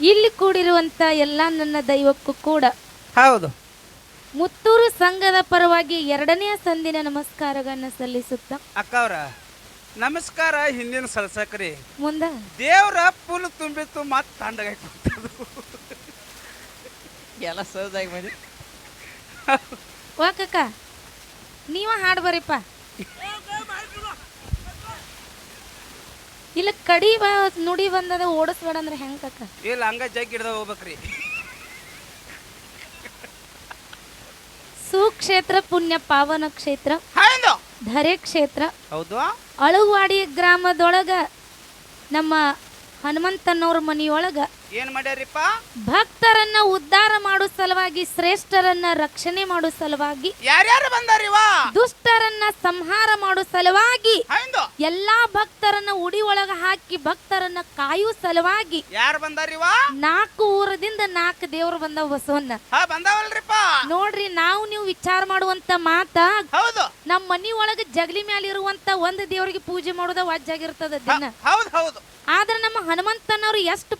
ಇಲ್ಲಿ ಕೂಡಿರುವಂತ ಎಲ್ಲ ನನ್ನ ದೈವಕ್ಕೂ ಕೂಡ. ಹೌದು. ಮುತ್ತೂರು ಸಂಘದ ಪರವಾಗಿ ಎರಡನೆಯ ಸಂದಿನ ನಮಸ್ಕಾರಗಳನ್ನ ಅಕ್ಕ ಅವ್ರಾ ನಮಸ್ಕಾರ ಹಿಂದಿನ ಸಲ್ಸಕ್ರಿ. ಮುಂದ? ದೇವ್ರ ಫುಲ್ ತುಂಬಿತ್ತು ಮತ್ ತಂಡಗಾಯಿ ಕೂತದು ಎಲ್ಲ ಸಹಜಾಗಿ ಬಂದಿ ವಾಕಕ್ಕ ನೀವ ಹಾಡ್ ಇಲ್ಲ ಕಡಿ ಬಾ ನುಡಿ ಬಂದದ ಓಡಿಸ್ಬೇಡ ಅಂದ್ರೆ ಹೆಂಗ ಕಕ್ಕ ಇಲ್ಲ ಹಂಗ ಜಗ್ ಹಿಡ್ದ ಹೋಗ್ಬೇಕ್ರಿ. ಸುಕ್ಷೇತ್ರ ಪುಣ್ಯ ಪಾವನ ಕ್ಷೇತ್ರ. ಹೌದು! ಧರೆ ಕ್ಷೇತ್ರ. ಹೌದು? ಅಳುವಾಡಿ ಗ್ರಾಮದೊಳಗ ನಮ್ಮ ಹನುಮಂತನವ್ರ ಮನಿಯೊಳಗ ಏನ್ ಮಾಡ್ಯಾರಿಪ್ಪ? ಭಕ್ತರನ್ನ ಉದ್ಧಾರ ಮಾಡೋ ಸಲುವಾಗಿ ಶ್ರೇಷ್ಠರನ್ನ ರಕ್ಷಣೆ ಮಾಡೋ ಸಲುವಾಗಿ ಯಾರ್ಯಾರು ಬಂದಾರಿವ ದುಷ್ಟರನ್ನ ಸಂಹಾರ ಮಾಡೋ ಸಲುವಾಗಿ ಹೌದು. ಎಲ್ಲಾ ಭಕ್ತರನ್ನ ಉಡಿ ಒಳಗ ಹಾಕಿ ಭಕ್ತರನ್ನ ಕಾಯೋ ಸಲುವಾಗಿ ಯಾರು ಬಂದಾರಿವ ನಾಲ್ಕು ಊರದಿಂದ ನಾಲ್ಕು ದೇವ್ರು ಬಂದವ ಬಸವನ್ನ ಹಾ ಬಂದಾವಲ್ರಿಪ್ಪ. ನೋಡ್ರಿ ನಾವು ನೀವು ವಿಚಾರ ಮಾಡುವಂತ ಮಾತ ಹೌದು. ನಮ್ಮ ಮನಿ ಒಳಗ ಜಗಲಿ ಮ್ಯಾಲ ಇರುವಂತ ಒಂದು ದೇವರಿಗೆ ಪೂಜೆ ಮಾಡೋದ ವಜ್ಜಾಗಿರ್ತದ ದಿನ. ಹೌದು ಹೌದು. ಆದ್ರೆ ನಮ್ಮ ಹನುಮಂತನವ್ರು ಎಷ್ಟು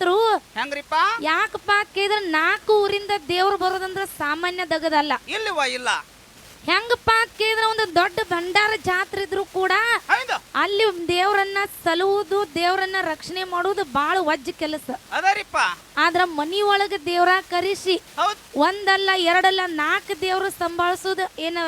ಪುಣ್ಯವಂತರು ಹೆಂಗ್ರಿಪ್ಪ? ಯಾಕಪ್ಪ ಕೇಳಿದ್ರೆ ನಾಲ್ಕು ಊರಿಂದ ದೇವ್ರು ಬರೋದಂದ್ರ ಸಾಮಾನ್ಯ ದಗದಲ್ಲ. ಇಲ್ಲವ ಇಲ್ಲ. ಹೆಂಗಪ್ಪ ಕೇಳಿದ್ರೆ ಒಂದು ದೊಡ್ಡ ಭಂಡಾರ ಜಾತ್ರೆ ಇದ್ರು ಕೂಡ ಅಲ್ಲಿ ದೇವರನ್ನ ಸಲುವುದು ದೇವರನ್ನ ರಕ್ಷಣೆ ಮಾಡುವುದು ಬಹಳ ವಜ್ಜ ಕೆಲಸ. ಅದರಿಪ್ಪ ಆದ್ರ ಮನಿ ಒಳಗ ದೇವ್ರ ಕರೆಸಿ ಒಂದಲ್ಲ ಎರಡಲ್ಲ ನಾಲ್ಕು ದೇವ್ರು ಸಂಭಾಳಿಸೋದು ಏನ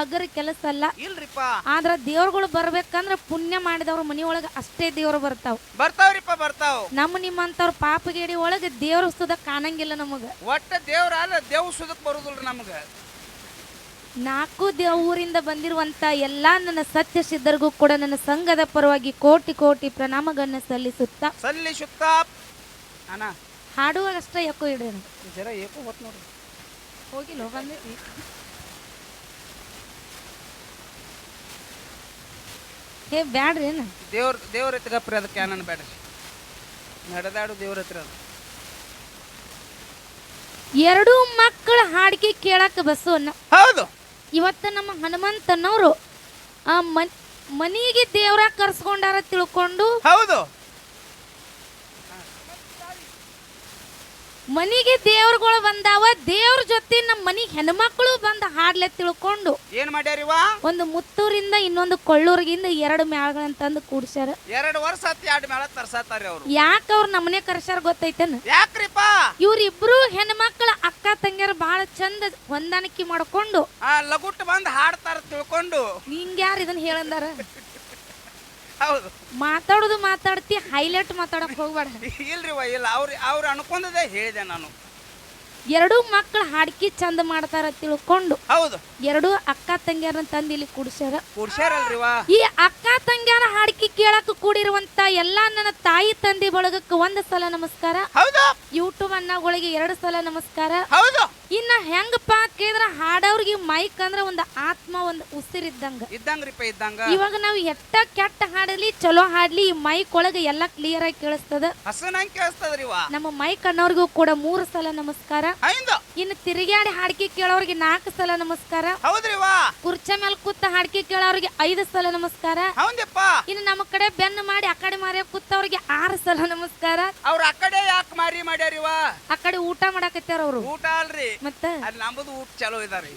ಹಗರ ಕೆಲಸ ಅಲ್ಲ. ಇಲ್ರಿಪ್ಪ. ಆದ್ರ ದೇವ್ರುಗಳು ಬರ್ಬೇಕಂದ್ರ ಪುಣ್ಯ ಮಾಡಿದವ್ರ ಮನಿ ಒಳಗ ಅಷ್ಟೇ ದೇವ್ರು ಬರ್ತಾವ. ಬರ್ತಾವ್ರಿಪ್ಪ ಬರ್ತಾವ್. ನಮ್ಮ ನಿಮ್ಮಂತವ್ರ ಪಾಪಗೇಡಿ ಒಳಗ ದೇವ್ರ ಸುದ ಕಾಣಂಗಿಲ್ಲ ನಮಗ. ಒಟ್ಟ ದೇವ್ರ ಅಲ್ಲ ದೇವ್ ಸುದಕ್ ಬರುದಿಲ್ರಿ ನಮಗ. ನಾಲ್ಕು ದೇವ ಊರಿಂದ ಬಂದಿರುವಂತ ಎಲ್ಲಾ ನನ್ನ ಸತ್ಯ ಸಿದ್ಧರಿಗೂ ಕೂಡ ನನ್ನ ಸಂಘದ ಪರವಾಗಿ ಕೋಟಿ ಕೋಟಿ ಪ್ರಣಾಮಗಳನ್ನ ಸಲ್ಲಿಸುತ್ತಾ. ಸಲ್ಲಿಸುತ್ತಾ. ಅಣ್ಣ. ಹಾಡುವಾಗ ಅಷ್ಟೇ ಯಾಕೋ ಇಡ್ರಿ ಜರ ಏಕೋ ಹೊತ್ ನೋಡ್ರಿ. ಹೋಗಿಲ್ಲ ಹೇ ಬ್ಯಾಡ್ರಿ ಏನು? ದೇವ್ರ ದೇವ್ರ ಎತ್ಗಪ್ರಿ ಅದಕ್ಕೆ ಕ್ಯಾನನ್ ಬೇಡ್ರಿ ನಡೆದಾಡು ದೇವ್ರ ಹತ್ರ ಅದು. ಎರಡು ಮಕ್ಕಳ ಹಾಡಿಕೆ ಕೇಳಕ್ಕೆ ಬಸವನ್ನ ಹೌದು. ಇವತ್ತ ನಮ್ಮ ಹನುಮಂತನವರು ಆ ಮನ್ ಮನಿಗೆ ದೇವ್ರ ಕರ್ಸ್ಕೊಂಡಾರ ತಿಳ್ಕೊಂಡು ಹೌದು. ಮನಿಗೆ ದೇವ್ರಗಳು ಬಂದಾವ ದೇವ್ರ ಜೊತೆ ನಮ್ಮ ಮನಿ ಹೆಣ್ಮಕ್ಳು ಬಂದ ಹಾಡ್ಲೆ ತಿಳ್ಕೊಂಡು ಏನ್ ಮಾಡ್ಯಾರಿವ ಒಂದು ಮುತ್ತೂರಿಂದ ಇನ್ನೊಂದು ಕೊಳ್ಳೂರ್ಗಿಂದ ಎರಡು ಮ್ಯಾಳ್ಗಳನ್ನ ತಂದು ಕೂಡ್ಸ್ಯಾರ. ಎರಡು ವರ್ಷ ಹತ್ತಿ ಎರಡು ಮೇಳ ತರ್ಸತ್ತಾರ ಅವ್ರು. ಯಾಕ ಅವ್ರ ನಮ್ಮನೆ ಕರ್ಸ್ಯಾರ ಗೊತ್ತೈತೇನ? ಯಾಕ್ರಿಪ್ಪ? ಇವ್ರಿಬ್ರು ಹೆಣ್ಮಕ್ಳ ಅಕ್ಕ ತಂಗಿಯರು ಬಹಳ ಚಂದ ಹೊಂದಾಣಿಕೆ ಮಾಡ್ಕೊಂಡು ಆ ಲಗುಟ್ ಬಂದ್ ಹಾಡ್ತಾರ ತಿಳ್ಕೊಂಡು. ಹಿಂಗ್ಯಾರ ಇದನ್ನ ಹೇಳಂದಾರ? ಹೌದು. ಮಾತಾಡೋದು ಮಾತಾಡ್ತಿ ಹೈಲೈಟ್ ಮಾತಾಡಕ್ ಹೋಗ್ಬೇಡ. ಇಲ್ರಿ ಇಲ್ಲ ಅವ್ರ ಅವ್ರು ಅನ್ಕೊಂಡದೇ ಹೇಳಿದೆ ನಾನು. ಎರಡೂ ಮಕ್ಕಳು ಹಾಡ್ಕಿ ಚಂದ ಮಾಡ್ತಾರ ತಿಳ್ಕೊಂಡು ಹೌದು. ಎರಡು ಅಕ್ಕ ತಂಗಿಯರನ್ನ ತಂದು ಇಲ್ಲಿ ಕುಡ್ಸ್ಯಾರ. ಕುಡ್ಸ್ಯಾರಲ್ರಿವ? ಈ ಅಕ್ಕ ತಂಗಿಯರ ಹಾಡ್ಕಿ ಕೇಳಕ್ ಕೂಡಿರುವಂತ ಎಲ್ಲಾ ನನ್ನ ತಾಯಿ ತಂದೆ ಬಳಗಕ್ಕೆ ಒಂದ್ ಸಲ ನಮಸ್ಕಾರ. ಹೌದು. ಯೂಟ್ಯೂಬ್ ಅನ್ನಗಳಿಗೆ ಎರಡು ಸಲ ನಮಸ್ಕಾರ. ಹೌದು. ಇನ್ನ ಹೆಂಗಪ್ಪ ಕೇಳಿದ್ರ ಹಾಡವ್ರಿಗೆ ಮೈಕ್ ಅಂದ್ರ ಒಂದು ಆತ್ಮ ಒಂದು ಉಸಿರಿದ್ದಂಗ ಇದ್ದಂಗ್ರಿಪ್ಪ ಇದ್ದಂಗ. ಇವಾಗ ನಾವು ಎಟ್ಟ ಕೆಟ್ಟ ಹಾಡಲಿ ಚಲೋ ಹಾಡ್ಲಿ ಈ ಮೈಕ್ ಒಳಗ ಎಲ್ಲಾ ಕ್ಲಿಯರ್ ಆಗಿ ಕೇಳಿಸ್ತದ. ಹಸನಂಗ್ ಕೇಳಿಸ್ತದ್ರಿವ? ನಮ್ಮ ಮೈಕ್ ಅನ್ನೋರ್ಗೂ ಕೂಡ ಮೂರು ಸಲ ನಮಸ್ಕಾರ. ಇನ್ನು ತಿರುಗಾಡಿ ಹಾಡಿಕೆ ಕೇಳೋರಿಗೆ ನಾಲ್ಕು ಸಲ ನಮಸ್ಕಾರ. ಹೌದ್ರಿ ವಾ. ಕುರ್ಚೆ ಮೇಲೆ ಕೂತ ಹಾಡಿಕೆ ಕೇಳೋರಿಗೆ ಐದು ಸಲ ನಮಸ್ಕಾರ. ಹೌದಪ್ಪ ಇನ್ನು ನಮ್ಮ ಕಡೆ ಬೆನ್ನು ಮಾಡಿ ಆ ಕಡೆ ಮಾರಿ ಕೂತವ್ರಿಗೆ ಆರು ಸಲ ನಮಸ್ಕಾರ. ಅವ್ರ ಆ ಕಡೆ ಯಾಕೆ ಮಾರಿ ಮಾಡ್ಯಾರಿವ ಆ ಕಡೆ ಊಟ ಮಾಡಾಕತ್ಯಾರ ಅವರು. ಊಟ ಅಲ್ರಿ. ಮತ್ತ? ನಮ್ಮದು ಊಟ ಚಲೋ ಇದಾರಿ.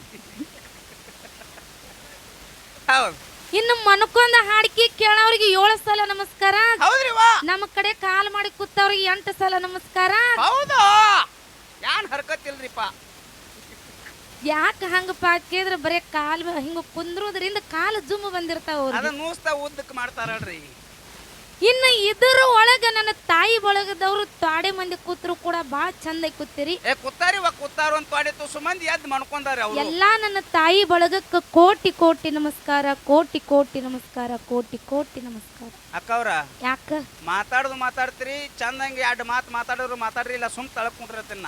ಹೌದು. ಇನ್ನು ಮನಕೊಂದ ಹಾಡಿಕೆ ಕೇಳೋರಿಗೆ ಏಳು ಸಲ ನಮಸ್ಕಾರ. ಹೌದ್ರಿವ ನಮ್ಮ ಕಡೆ ಕಾಲ್ ಮಾಡಿ ಕೂತವ್ರಿಗೆ ಎಂಟು ಸಲ ನಮಸ್ಕಾರ. ಹೌದು? ಯಾನ್ ಹರ್ಕತ್ತಿಲ್ರಿಪ್ಪ? ಯಾಕೆ ಹಂಗಪ್ಪ ಕೇಳಿದ್ರೆ ಬರೇ ಕಾಲ್ ಹಿಂಗ ಕುಂದ್ರೋದ್ರಿಂದ ಕಾಲು ಜುಮ್ ಬಂದಿರ್ತಾವ ಅದ ನೂಸ್ತಾ ಉದ್ದಕ್ ಮಾಡ್ತಾರಲ್ರಿ ಇನ್ನು ಇದರ ಒಳಗ ನನ್ನ ತಾಯಿ ಬಳಗದವ್ರು ತಾಡೆ ಮಂದಿ ಕೂತ್ರು ಕೂಡ ಬಾಳ ಚಂದ ಕೂತಿರಿ. ಏ ಕುತ್ತಾರು ಅಂತ ತಾಡೆ ತುಸು ಮಂದಿ ಎದ್ದು ಮಣ್ಕೊಂಡಾರ ಅವರು. ಎಲ್ಲಾ ನನ್ನ ತಾಯಿ ಬಳಗಕ್ಕೆ ಕೋಟಿ ಕೋಟಿ ನಮಸ್ಕಾರ ಕೋಟಿ ಕೋಟಿ ನಮಸ್ಕಾರ ಕೋಟಿ ಕೋಟಿ ನಮಸ್ಕಾರ. ಅಕ್ಕವ್ರ ಯಾಕ? ಮಾತಾಡೋದು ಮಾತಾಡ್ತೀರಿ ಚಂದಂಗೆ ಎರಡು ಮಾತು ಮಾತಾಡೋರು ಮಾತಾಡ್ರಿ ಇಲ್ಲ ಸುಮ್ ನಿಮ್ಗಳ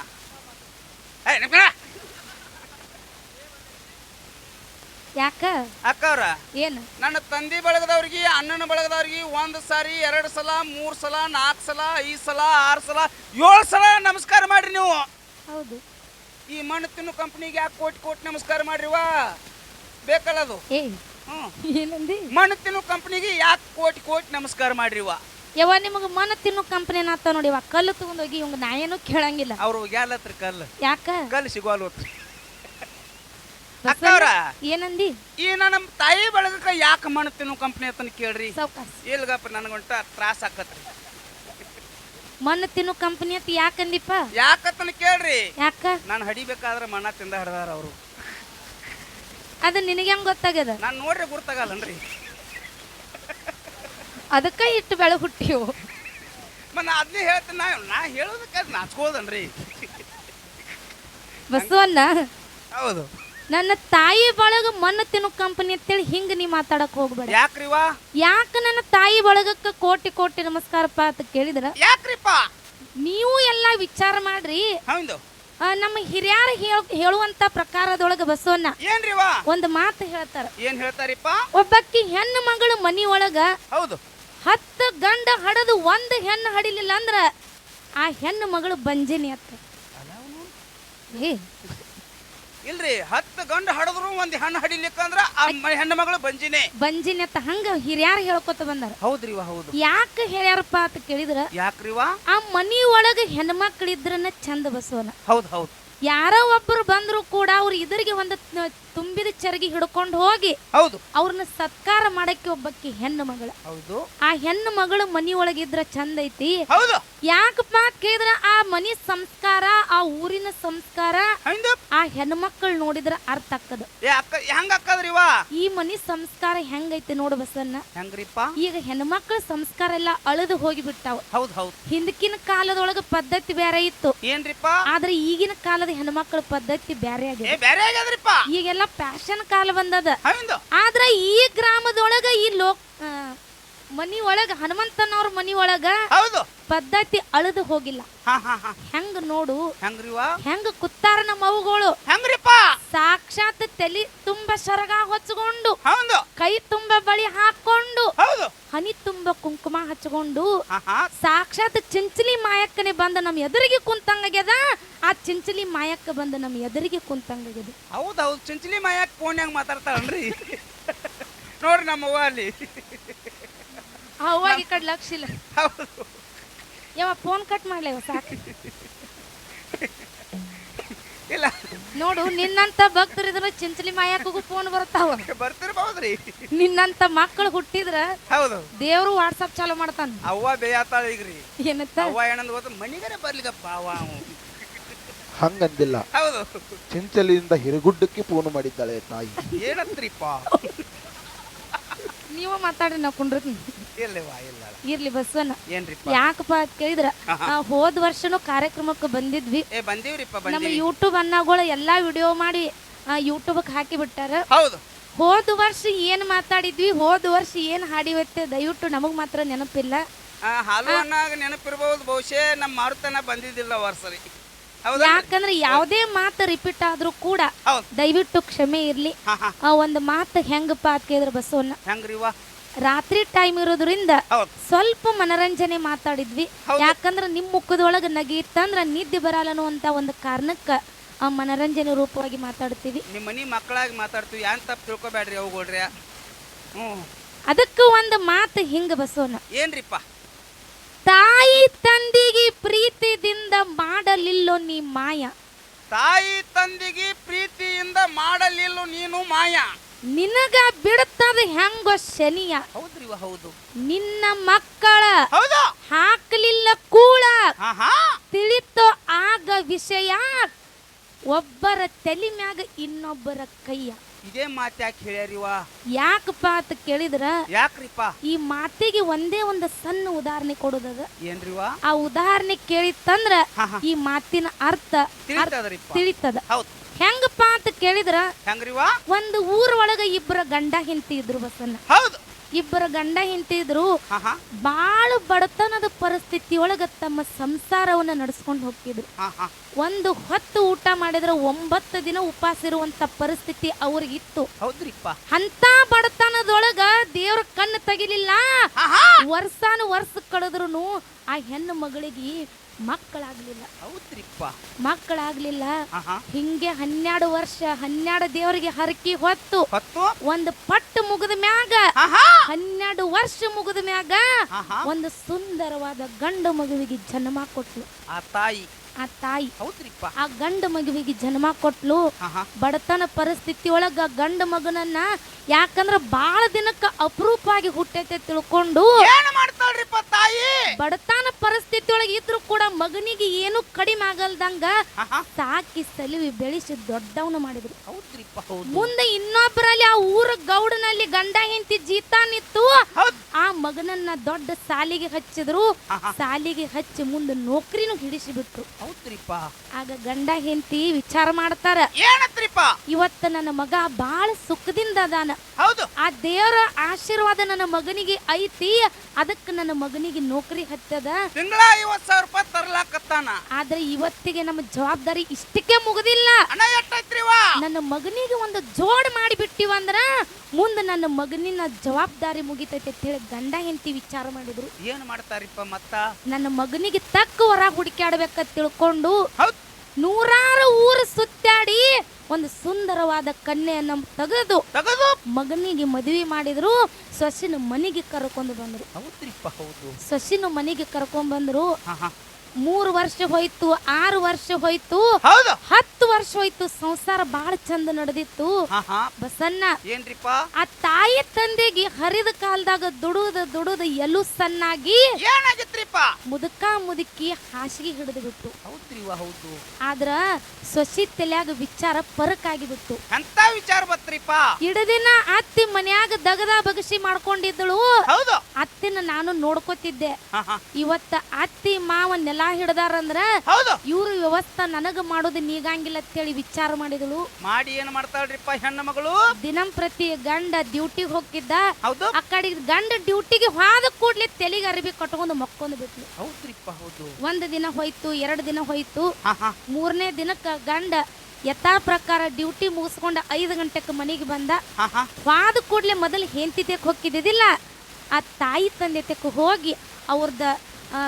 ಯಾಕ? ಅಕ್ಕವ್ರ ಏನು? ನನ್ನ ತಂದೆ ಬಳಗದವ್ರಿಗೆ ಅಣ್ಣನ ಬಳಗದವ್ರಿಗೆ ಒಂದು ಸಾರಿ ಎರಡು ಸಲ ಮೂರು ಸಲ ನಾಲ್ಕು ಸಲ ಐದು ಸಲ ಆರು ಸಲ ಏಳು ಸಲ ನಮಸ್ಕಾರ ಮಾಡ್ರಿ ನೀವು. ಹೌದು. ಈ ಮಣ್ಣು ತಿನ್ನು ಕಂಪ್ನಿಗೆ ಯಾಕೆ ಕೋಟಿ ಕೋಟಿ ನಮಸ್ಕಾರ ಮಾಡ್ರಿವಾ? ಬೇಕಲ್ಲ ಅದು? ಏ ಹ್ಞೂ ಏನಂದಿ? ಮಣ್ಣು ತಿನ್ನು ಕಂಪ್ನಿಗೆ ಯಾಕೆ ಕೋಟಿ ಕೋಟಿ ನಮಸ್ಕಾರ ಮಾಡ್ರಿವ? ಯವ್ವ ನಿಮಗೆ ಮನ ತಿನ್ನೋ ಕಂಪನಿ ಅಂತ ನೋಡಿ ಇವಾಗ ಕಲ್ಲು ತಗೊಂಡೋಗಿ ಇವಂಗ ನಾ ಏನೂ ಕೇಳಂಗಿಲ್ಲ. ಅವ್ರು ಯಾಲತ್ರ ಕಲ್ಲು. ಯಾಕ? ಕಲ್ಲು ಸಿಗೋಲ್ಲ ಬಸವಣ್ಣ, ಅಕ್ಕವ್ರ? ಏನಂದಿ? ಏನ ನಮ್ಮ ತಾಯಿ ಬಳಗಕ್ಕೆ ಯಾಕೆ ಮಣ್ಣು ತಿನ್ನೋ ಕಂಪ್ನಿ ಅಂತ ಕೇಳ್ರಿ? ಸಾವ್ಕಾಸ್. ಇಲ್ಗಪ್ಪ ನನಗೊಂಟ ತ್ರಾಸ ಆಕತ್ರಿ. ಮಣ್ಣು ತಿನ್ನೋ ಕಂಪನಿ ಅಂತ ಯಾಕಂದಿಪ್ಪ ಯಾಕತ್ತನ ಕೇಳ್ರಿ? ಯಾಕ? ನಾನು ಹಡಿಬೇಕಾದ್ರೆ ಮಣ್ಣ ತಿಂದ ಹಡ್ದಾರ ಅವರು. ಅದು ನಿನಗೆ ಹೆಂಗ್ ಗೊತ್ತಾಗ್ಯದ? ನಾನು ನೋಡ್ರಿ ಗುರ್ತಾಗಲ್ಲನ್ರಿ. ಅದಕ್ಕ ಇಟ್ಟು ಬೆಳೆ ಹುಟ್ಟಿವು ಮನ ಅದನ್ನೇ ಹೇಳ್ತೀನಿ. ನಾ ನಾ ಹೇಳೋದಕ್ಕೆ ನಾಚ್ಕೋದನ್ರಿ ಬಸವಣ್ಣ ಹೌದು. ನನ್ನ ತಾಯಿ ಬಳಗ ಮಣ್ಣು ತಿನ್ನು ಕಂಪನಿ ಅಂತೇಳಿ ಹಿಂಗ ನೀ ಮಾತಾಡಕ್ ಹೋಗ್ಬೇಡ. ಯಾಕ್ರಿವಾ ಯಾಕ ನನ್ನ ತಾಯಿ ಬಳಗಕ್ಕ ಕೋಟಿ ಕೋಟಿ ನಮಸ್ಕಾರಪ್ಪ ಅಂತ ಕೇಳಿದ್ರ? ಯಾಕ್ರಿಪ್ಪ? ನೀವು ಎಲ್ಲ ವಿಚಾರ ಮಾಡ್ರಿ. ಹೌದು. ಆ, ನಮ್ಮ ಹಿರಿಯರು ಹೇಳ ಹೇಳುವಂತ ಪ್ರಕಾರದೊಳಗ ಬಸವಣ್ಣ ಏನ್ರಿವಾ ಒಂದು ಮಾತು ಹೇಳ್ತಾರ. ಏನ್ ಹೇಳ್ತಾರಿಪ್ಪ? ಒಬ್ಬಕ್ಕಿ ಹೆಣ್ಣು ಮಗಳು ಮನಿ ಒಳಗ ಹೌದು. ಹತ್ತು ಗಂಡ ಹಡದು ಒಂದು ಹೆಣ್ಣು ಹಡಿಲಿಲ್ಲ ಅಂದ್ರೆ ಆ ಹೆಣ್ಣು ಮಗಳು ಬಂಜಿನಿ ಅತ್ತ. ಏ ಇಲ್ರಿ ಹತ್ತು ಗಂಡು ಹಡದ್ರು ಒಂದ್ ಹೆಣ್ಣು ಹಡಿಲಿಕ್ಕಂದ್ರ ಆ ಹೆಣ್ಣು ಮಗಳು ಬಂಜಿನೇ. ಬಂಜಿನಿ ಅತ್ತ. ಹಂಗ ಹಿರಿಯಾರ ಹೇಳ್ಕೊತ ಬಂದಾರ. ಹೌದ್ರಿವಾ ಹೌದು. ಯಾಕೆ ಹೇಳ್ಯಾರಪ್ಪ ಅಂತ ಕೇಳಿದ್ರ? ಯಾಕ್ರಿವ? ಆ ಮನಿ ಒಳಗ ಹೆಣ್ಮಕ್ಳಿದ್ರನ್ನ ಚಂದ ಬಸವನ. ಹೌದ್ ಹೌದ್. ಯಾರೋ ಒಬ್ಬರು ಬಂದ್ರು ಕೂಡ ಅವ್ರು ಇದರಿಗೆ ಒಂದು ತುಂಬಿದ ಚರಗಿ ಹಿಡ್ಕೊಂಡು ಹೋಗಿ ಹೌದು. ಅವ್ರನ್ನ ಸತ್ಕಾರ ಮಾಡಕ್ಕೆ ಒಬ್ಬಕ್ಕೆ ಹೆಣ್ಣು ಮಗಳು. ಹೌದು. ಆ ಹೆಣ್ಣು ಮಗಳು ಮನಿ ಒಳಗಿದ್ರ ಚಂದ ಐತಿ. ಹೌದು. ಯಾಕಪ್ಪ ಕೇಳಿದ್ರ ಆ ಮನಿ ಸಂಸ್ಕಾರ ಆ ಊರಿನ ಸಂಸ್ಕಾರ ಆ ಹೆಣ್ಮಕ್ಳು ನೋಡಿದ್ರ ಅರ್ಥ ಆಕ್ಕದ ಹೆಂಗ ಅಕ್ಕದ್ರಿವಾ ಈ ಮನಿ ಸಂಸ್ಕಾರ ಹೆಂಗೈತಿ ನೋಡು ಬಸವಣ್ಣ. ಹೆಂಗ್ರಿಪ್ಪ? ಈಗ ಹೆಣ್ಮಕ್ಳ ಸಂಸ್ಕಾರ ಎಲ್ಲ ಅಳದು ಹೋಗಿಬಿಟ್ಟಾವ ಹೌದ್ ಹೌದು. ಹಿಂದಕಿನ ಕಾಲದೊಳಗ ಪದ್ಧತಿ ಬೇರೆ ಇತ್ತು. ಏನ್ರಿಪ್ಪ? ಆದ್ರೆ ಈಗಿನ ಕಾಲದ ಹೆಣ್ಮಕ್ಳ ಪದ್ಧತಿ ಬೇರೆ ಆಗಿದೆ ಆಗ್ಯದ್ರಿಪ್ಪ? ಈಗೆಲ್ಲ ಫ್ಯಾಷನ್ ಕಾಲ ಬಂದದ. ಆದ್ರ ಈ ಗ್ರಾಮದೊಳಗ ಈ ಲೋಕ್ ಮನಿ ಒಳಗ ಹನುಮಂತನವ್ರ ಮನಿ ಒಳಗ ಹೌದು. ಪದ್ಧತಿ ಅಳದು ಹೋಗಿಲ್ಲ. ಹೆಂಗ ನೋಡು? ಹೆಂಗ್ರಿವಾ? ಹೆಂಗ್ ಕುತ್ತಾರ ನಮ್ಮ ಅವುಗಳು? ಹೆಂಗ್ರಿಪ್ಪ? ಸಾಕ್ಷಾತ್ ತಲಿ ತುಂಬ ಸರಗ ಹೊಚ್ಕೊಂಡು ಹೌದು. ಕೈ ತುಂಬ ಬಳಿ ಹಾಕೊಂಡು ಹೌದು. ಹನಿ ತುಂಬ ಕುಂಕುಮ ಹಚ್ಕೊಂಡು ಸಾಕ್ಷಾತ್ ಚಿಂಚಲಿ ಮಾಯಕ್ಕನೆ ಬಂದ ನಮ್ಮ ಎದುರಿಗೆ ಕುಂತಂಗದ ಆ ಚಿಂಚಲಿ ಮಾಯಕ್ಕ ಬಂದ ನಮ್ಮ ಎದುರಿಗೆ ಕುಂತಂಗದ ಹೌದೌದು ಹೌದು ಚಿಂಚಲಿ ಮಾಯಕ್ ಫೋನ್ಯಾಗ ಮಾತಾಡ್ತಾಳನ್ರಿ? ನೋಡ್ರಿ ನಮ್ಮ ಅವ್ವ ಅಲ್ಲಿ. ಆ ಅವ್ವಾಗಿ ಈ ಕಡೆ ಲಕ್ಷ ಇಲ್ಲ ಹೌದು ಯಾವ ಫೋನ್ ಕಟ್ ಮಾಡ್ಲೇವ ಸಾಕು. ಇಲ್ಲ. ನೋಡು ನಿನ್ನಂತ ಭಕ್ತರಿದ್ರ ಚಿಂಚಲಿ ಮಾಯಾಕು ಫೋನ್ ಬರ್ತಾವ ಬರ್ತಿರ್ಬಹುದ್ರಿ ನಿನ್ನಂತ ಮಕ್ಕಳು ಹುಟ್ಟಿದ್ರ ಹೌದು. ದೇವ್ರು ವಾಟ್ಸಪ್ ಚಾಲು ಮಾಡ್ತಾನ. ಅವ್ವ ಬೇಯಾತಾಳ ಈಗ್ರಿ. ಏನತ್ತ ಅವ್ವ ಏನಂದ್ ಗೊತ್ತ? ಮನಿಗರೆ ಬರ್ಲಿಗಪ್ಪ ಅವ ಅವ. ಹಂಗಂದಿಲ್ಲ. ಹೌದು. ಚಿಂಚಲಿಯಿಂದ ಹಿರಗುಡ್ಡಕ್ಕೆ ಫೋನ್ ಮಾಡಿದ್ದಾಳೆ ತಾಯಿ. ಏನಂತ್ರಿಪ್ಪ ನೀವ ಮಾತಾಡ್ರಿ ನಾ ಕುಂಡ್ರತೀನಿ ಇಲ್ಲವಾ ಇಲ್ಲ ಇರ್ಲಿ ಬಸವನ ಏನ್ರಿಪ್ಪ? ಯಾಕಪ್ಪ ಅಂತ ಕೇಳಿದ್ರ ಆ, ಹೋದ್ ವರ್ಷನೂ ಕಾರ್ಯಕ್ರಮಕ್ಕೆ ಬಂದಿದ್ವಿ. ಏ ಬಂದೀವ್ರಿಪ್ಪ ನಮ್ಮ ಬಂದೀವಿ ಯೂಟ್ಯೂಬ್ ಅನ್ನಗಳು ಎಲ್ಲಾ ವಿಡಿಯೋ ಮಾಡಿ ಯೂಟ್ಯೂಬ್ಗೆ ಹಾಕಿ ಬಿಟ್ಟಾರ. ಹೌದು. ಹೋದ ವರ್ಷ ಏನ್ ಮಾತಾಡಿದ್ವಿ ಹೋದ ವರ್ಷ ಏನ್ ಹಾಡಿವತ್ತೆ ದಯವಿಟ್ಟು ನಮಗ್ ಮಾತ್ರ ನೆನಪಿಲ್ಲ. ಆ, ಹಾಲು ಅನ್ನಾಗ ನೆನಪಿರ್ಬಹುದು ಬಹುಶಃ ನಮ್ಮ ಮಾರುತನ ಬಂದಿದ್ದಿಲ್ಲ ವರ್ಷರಿ ಹೌದಾ ಯಾಕಂದ್ರೆ ಯಾವುದೇ ಮಾತು ರಿಪೀಟ್ ಆದ್ರೂ ಕೂಡ ದಯವಿಟ್ಟು ಕ್ಷಮೆ ಇರ್ಲಿ. ಆ ಒಂದು ಮಾತು ಹೆಂಗಪ್ಪ ಅದ್ ಕೇಳಿದ್ರ ಹೆಂಗ್ರಿವಾ ರಾತ್ರಿ ಟೈಮ್ ಇರೋದ್ರಿಂದ ಸ್ವಲ್ಪ ಮನರಂಜನೆ ಮಾತಾಡಿದ್ವಿ. ಯಾಕಂದ್ರೆ ನಿಮ್ ಮುಖದೊಳಗ ನಗಿ ಇತ್ತಂದ್ರ ನಿದ್ದೆ ಬರಲ್ಲ ಅನ್ನುವಂತ ಒಂದು ಕಾರಣಕ್ಕ ಆ ಮನರಂಜನೆ ರೂಪವಾಗಿ ಮಾತಾಡ್ತೀವಿ. ನಿಮ್ಮ ಮನಿ ಮಕ್ಕಳಾಗಿ ಮಾತಾಡ್ತೀವಿ. ಏನ್ ತಪ್ಪು ತಿಳ್ಕೊಬೇಡ್ರಿ ಅವುಗಳ್ರಿ. ಅದಕ್ಕ ಒಂದು ಮಾತು ಹಿಂಗ ಬಸೋಣ ಏನ್ರಿಪ್ಪ? ತಾಯಿ ತಂದಿಗೆ ಪ್ರೀತಿದಿಂದ ಮಾಡಲಿಲ್ಲೋ ನೀ ಮಾಯ? ತಾಯಿ ತಂದಿಗೆ ಪ್ರೀತಿಯಿಂದ ಮಾಡಲಿಲ್ಲ ನೀನು ಮಾಯ? ನಿನಗ ಬಿಡುತ್ತದ ಹೆಂಗೋ ಶನಿಯ? ಹೌದ್ರಿ ಹೌದು. ನಿನ್ನ ಮಕ್ಕಳ ಹೌದು. ಹಾಕಲಿಲ್ಲ ಕೂಳ? ಆಹಾ. ತಿಳಿತೋ ಆಗ ವಿಷಯ? ಒಬ್ಬರ ತಲೆ ಮ್ಯಾಗ ಇನ್ನೊಬ್ಬರ ಕೈಯ. ಇದೇ ಮಾತ ಯಾಕೆ ಹೇಳ್ಯಾರಿವ ಯಾಕಪ್ಪ ಅಂತ ಕೇಳಿದ್ರ ಯಾಕ್ರಿಪ್ಪ? ಈ ಮಾತಿಗೆ ಒಂದೇ ಒಂದು ಸಣ್ಣ ಉದಾಹರಣೆ ಕೊಡುದದ ಏನ್ರಿವ ಆ ಉದಾಹರಣೆ ಕೇಳಿತ್ತಂದ್ರ ಹಾ ಹಾ. ಈ ಮಾತಿನ ಅರ್ಥ ತಿಳಿತದ್ರಿಪ್ಪ. ತಿಳಿತದ. ಹೌದು. ಹೆಂಗಪ್ಪ ಅಂತ ಕೇಳಿದ್ರ ಹೆಂಗ್ರಿವ ಒಂದು ಊರ ಒಳಗ ಇಬ್ಬರ ಗಂಡ ಹೆಂಡತಿ ಇದ್ರು ಬಸನ್ನ ಹೌದು. ಇಬ್ಬರ ಗಂಡ ಹಿಂತಿದ್ರು ಬಾಳ ಬಡತನದ ಪರಿಸ್ಥಿತಿಯೊಳಗ ತಮ್ಮ ಸಂಸಾರವನ್ನ ನಡೆಸ್ಕೊಂಡು ಹೋಗ್ತಿದ್ರು. ಒಂದು ಹೊತ್ತು ಊಟ ಮಾಡಿದ್ರೆ ಒಂಬತ್ತು ದಿನ ಉಪವಾಸ ಇರುವಂತ ಪರಿಸ್ಥಿತಿ ಅವ್ರಿಗಿತ್ತು. ಅಂತ ಬಡತನದೊಳಗ ದೇವ್ರ ಕಣ್ಣು ತೆಗಿಲಿಲ್ಲ. ವರ್ಷಾನು ವರ್ಷ ಕಳೆದ್ರು ಆ ಹೆಣ್ಣು ಮಗಳಿಗೆ ಮಕ್ಕಳಾಗ್ಲಿಲ್ಲ. ಹೌದ್ರಿಪ್ಪ. ಮಕ್ಕಳಾಗ್ಲಿಲ್ಲ. ಆಹಾ. ಹಿಂಗೆ ಹನ್ನೆರಡು ವರ್ಷ ಹನ್ನೆರಡು ದೇವರಿಗೆ ಹರಕಿ ಹೊತ್ತು ಹೊತ್ತು? ಒಂದು ಪಟ್ಟು ಮುಗಿದ ಮ್ಯಾಗ ಆಹಾ. ಹನ್ನೆರಡು ವರ್ಷ ಮುಗಿದ ಮ್ಯಾಗ ಒಂದು ಸುಂದರವಾದ ಗಂಡು ಮಗುವಿಗೆ ಜನ್ಮ ಕೊಟ್ಲು. ಆ ತಾಯಿ. ಆ ತಾಯಿ. ಹೌದ್ರಿಪ್ಪ. ಆ ಗಂಡು ಮಗುವಿಗೆ ಜನ್ಮ ಕೊಟ್ಲು. ಬಡತನ ಪರಿಸ್ಥಿತಿ ಒಳಗ ಗಂಡ ಮಗನನ್ನ ಯಾಕಂದ್ರ ಬಾಳ ದಿನಕ್ಕ ಅಪರೂಪವಾಗಿ ಹುಟ್ಟೈತೆ ತಿಳ್ಕೊಂಡು ಏನ್ ಮಾಡ್ತಾಳ್ರಿಪ್ಪ ತಾಯಿ? ಬಡತನ ಪರಿಸ್ಥಿತಿ ಒಳಗೆ ಇದ್ರು ಕೂಡ ಮಗನಿಗೆ ಏನು ಕಡಿಮೆ ಆಗಲ್ದಂಗ ಸಾಕಿ ಸಲಿವಿ ಬೆಳೆಸಿ ದೊಡ್ಡವನು ಮಾಡಿದ್ರು. ಹೌದ್ರಿಪ್ಪ ಹೌದು. ಮುಂದೆ ಇನ್ನೊಬ್ಬರಲ್ಲಿ ಆ ಊರ ಗೌಡನಲ್ಲಿ ಗಂಡ ಹೆಂಡತಿ ಜೀತಾನಿತ್ತು ಹೌದ್. ಆ ಮಗನನ್ನ ದೊಡ್ಡ ಸಾಲಿಗೆ ಹಚ್ಚಿದ್ರು. ಸಾಲಿಗೆ ಹಚ್ಚಿ ಮುಂದೆ ನೌಕರಿನೂ ಹಿಡಿಸಿ ಬಿಟ್ರು ಹೌದ್ರಿಪ್ಪ. ಆಗ ಗಂಡ ಹೆಂಡತಿ ವಿಚಾರ ಮಾಡ್ತಾರ. ಏನತ್ರಿಪ್ಪ? ಇವತ್ತ ನನ್ನ ಮಗ ಬಾಳ ಸುಖದಿಂದ ಅದಾನ. ಹೌದು. ಆ ದೇವರ ಆಶೀರ್ವಾದ ನನ್ನ ಮಗನಿಗೆ ಐತಿ. ಅದಕ್ಕೆ ನನ್ನ ಮಗನಿಗೆ ನೌಕರಿ ಹತ್ತದ. ತಿಂಗಳ ಐವತ್ ಸಾವಿರ ರೂಪಾಯಿ ತರ್ಲಾಕತ್ತಾನ. ಆದ್ರೆ ಇವತ್ತಿಗೆ ನಮ್ಮ ಜವಾಬ್ದಾರಿ ಇಷ್ಟಕ್ಕೆ ಮುಗುದಿಲ್ಲ. ಹಣ ಎಷ್ಟೈತ್ರಿವಾ ನನ್ನ ಮಗನಿಗೆ ಒಂದು ಜೋಡ್ ಮಾಡಿ ಬಿಟ್ಟಿವ ಅಂದ್ರ ಮುಂದೆ ನನ್ನ ಮಗನಿನ ಜವಾಬ್ದಾರಿ ಮುಗಿತೈತೆ ಅಂತ ಹೇಳಿ ಗಂಡ ಹೆಂಡತಿ ವಿಚಾರ ಮಾಡಿದ್ರು. ಏನ್ ಮಾಡ್ತಾರಿಪ್ಪ ಮತ್ತ? ನನ್ನ ಮಗನಿಗೆ ತಕ್ಕ ಹೊರ ಹುಡುಕ್ಯಾಡ್ಬೇಕಂತ ತಿಳ್ಕೊಂಡು ಹೌದ್. ನೂರಾರು ಊರು ಸುತ್ತಾಡಿ ಒಂದು ಸುಂದರವಾದ ಕನ್ಯೆಯನ್ನ ತೆಗೆದು ತಗದು ಮಗನಿಗೆ ಮದುವೆ ಮಾಡಿದ್ರು. ಸೊಸಿನ ಮನೆಗೆ ಕರ್ಕೊಂಡು ಬಂದ್ರು. ಹೌದ್ರಿಪ್ಪ ಹೌದು. ಸೊಸಿನ ಮನೆಗೆ ಕರ್ಕೊಂಡ್ ಬಂದ್ರು. ಹಾ ಹಾ. ಮೂರು ವರ್ಷ ಹೋಯ್ತು ಆರು ವರ್ಷ ಹೋಯ್ತು. ಹೌದು. ಹತ್ತು ವರ್ಷ ಹೋಯ್ತು ಸಂಸಾರ ಬಾಳ ಚಂದ ನಡೆದಿತ್ತು. ಬಸನ್ನ ಏನ್ರಿಪ್ಪ? ಆ ತಾಯಿ ತಂದೆಗೆ ಹರಿದ ಕಾಲದಾಗ ದುಡುದ ದುಡುದ ಎಲ್ಲು ಸಣ್ಣಾಗಿ ಏನಾಗಿತ್ರಿಪ್ಪ? ಮುದುಕ ಮುದುಕಿ ಹಾಸಿಗೆ ಹಿಡಿದು ಬಿಟ್ಟು ಹೌದ್ರಿವ ಹೌದು. ಆದ್ರ ಸೊಸಿ ತಲ್ಯಾಗ ವಿಚಾರ ಪರಕ್ ಆಗಿಬಿಟ್ಟು ಅಂತ ವಿಚಾರ ಬತ್ರಿಪ್ಪ? ಇಡದಿನ ಅತ್ತಿ ಮನ್ಯಾಗ ದಗದ ಬಗಸಿ ಮಾಡ್ಕೊಂಡಿದ್ದಳು. ಹೌದು. ಅತ್ತಿನ ನಾನು ನೋಡ್ಕೊತಿದ್ದೆ. ಇವತ್ತ ಅತ್ತಿ ಮಾವ ನೆಲ ಹಿಡ್ದಾರಂದ್ರ ಹೌದು. ಇವ್ರ ವ್ಯವಸ್ಥೆ ನನಗ ಮಾಡೋದು ನೀಗಂಗಿಲ್ಲ. ಅಂತೇಳಿ ವಿಚಾರ ಮಾಡಿದಳು. ಮಾಡಿ ಏನ್ ಮಾಡ್ತಾಳ್ರಿಪ್ಪ ಹೆಣ್ಣು ಮಗಳು? ದಿನಂಪ್ರತಿ ಗಂಡ ಡ್ಯೂಟಿಗೆ ಹೋಗಿದ್ದ ಹೌದು. ಆ ಕಡೆ ಗಂಡ ಡ್ಯೂಟಿಗೆ ಹೋದ ಕೂಡ್ಲೆ ತೆಲಿಗೆ ಅರಿವಿ ಕಟ್ಕೊಂಡು ಮಕ್ಕೊಂಡು ಬಿಟ್ಲು. ಹೌದ್ರಿಪ್ಪ ಹೌದು. ಒಂದ್ ದಿನ ಹೋಯ್ತು ಎರಡು ದಿನ ಹೋಯ್ತು. ಹಾ ಹಾ. ಮೂರನೇ ದಿನಕ್ಕ ಗಂಡ ಯಥಾ ಪ್ರಕಾರ ಡ್ಯೂಟಿ ಮುಗಿಸ್ಕೊಂಡ ಐದು ಗಂಟೆಗೆ ಮನೆಗೆ ಬಂದ. ಹಾ ಹಾ. ಹೋದ ಕೂಡ್ಲೆ ಮೊದಲು ಹೆಂಡತಿ ತೆಕ್ ಹೋಗಿದ್ದಿಲ್ಲ ಆ ತಾಯಿ ತಂದೆ ತೆಕ್ ಹೋಗಿ ಅವ್ರದ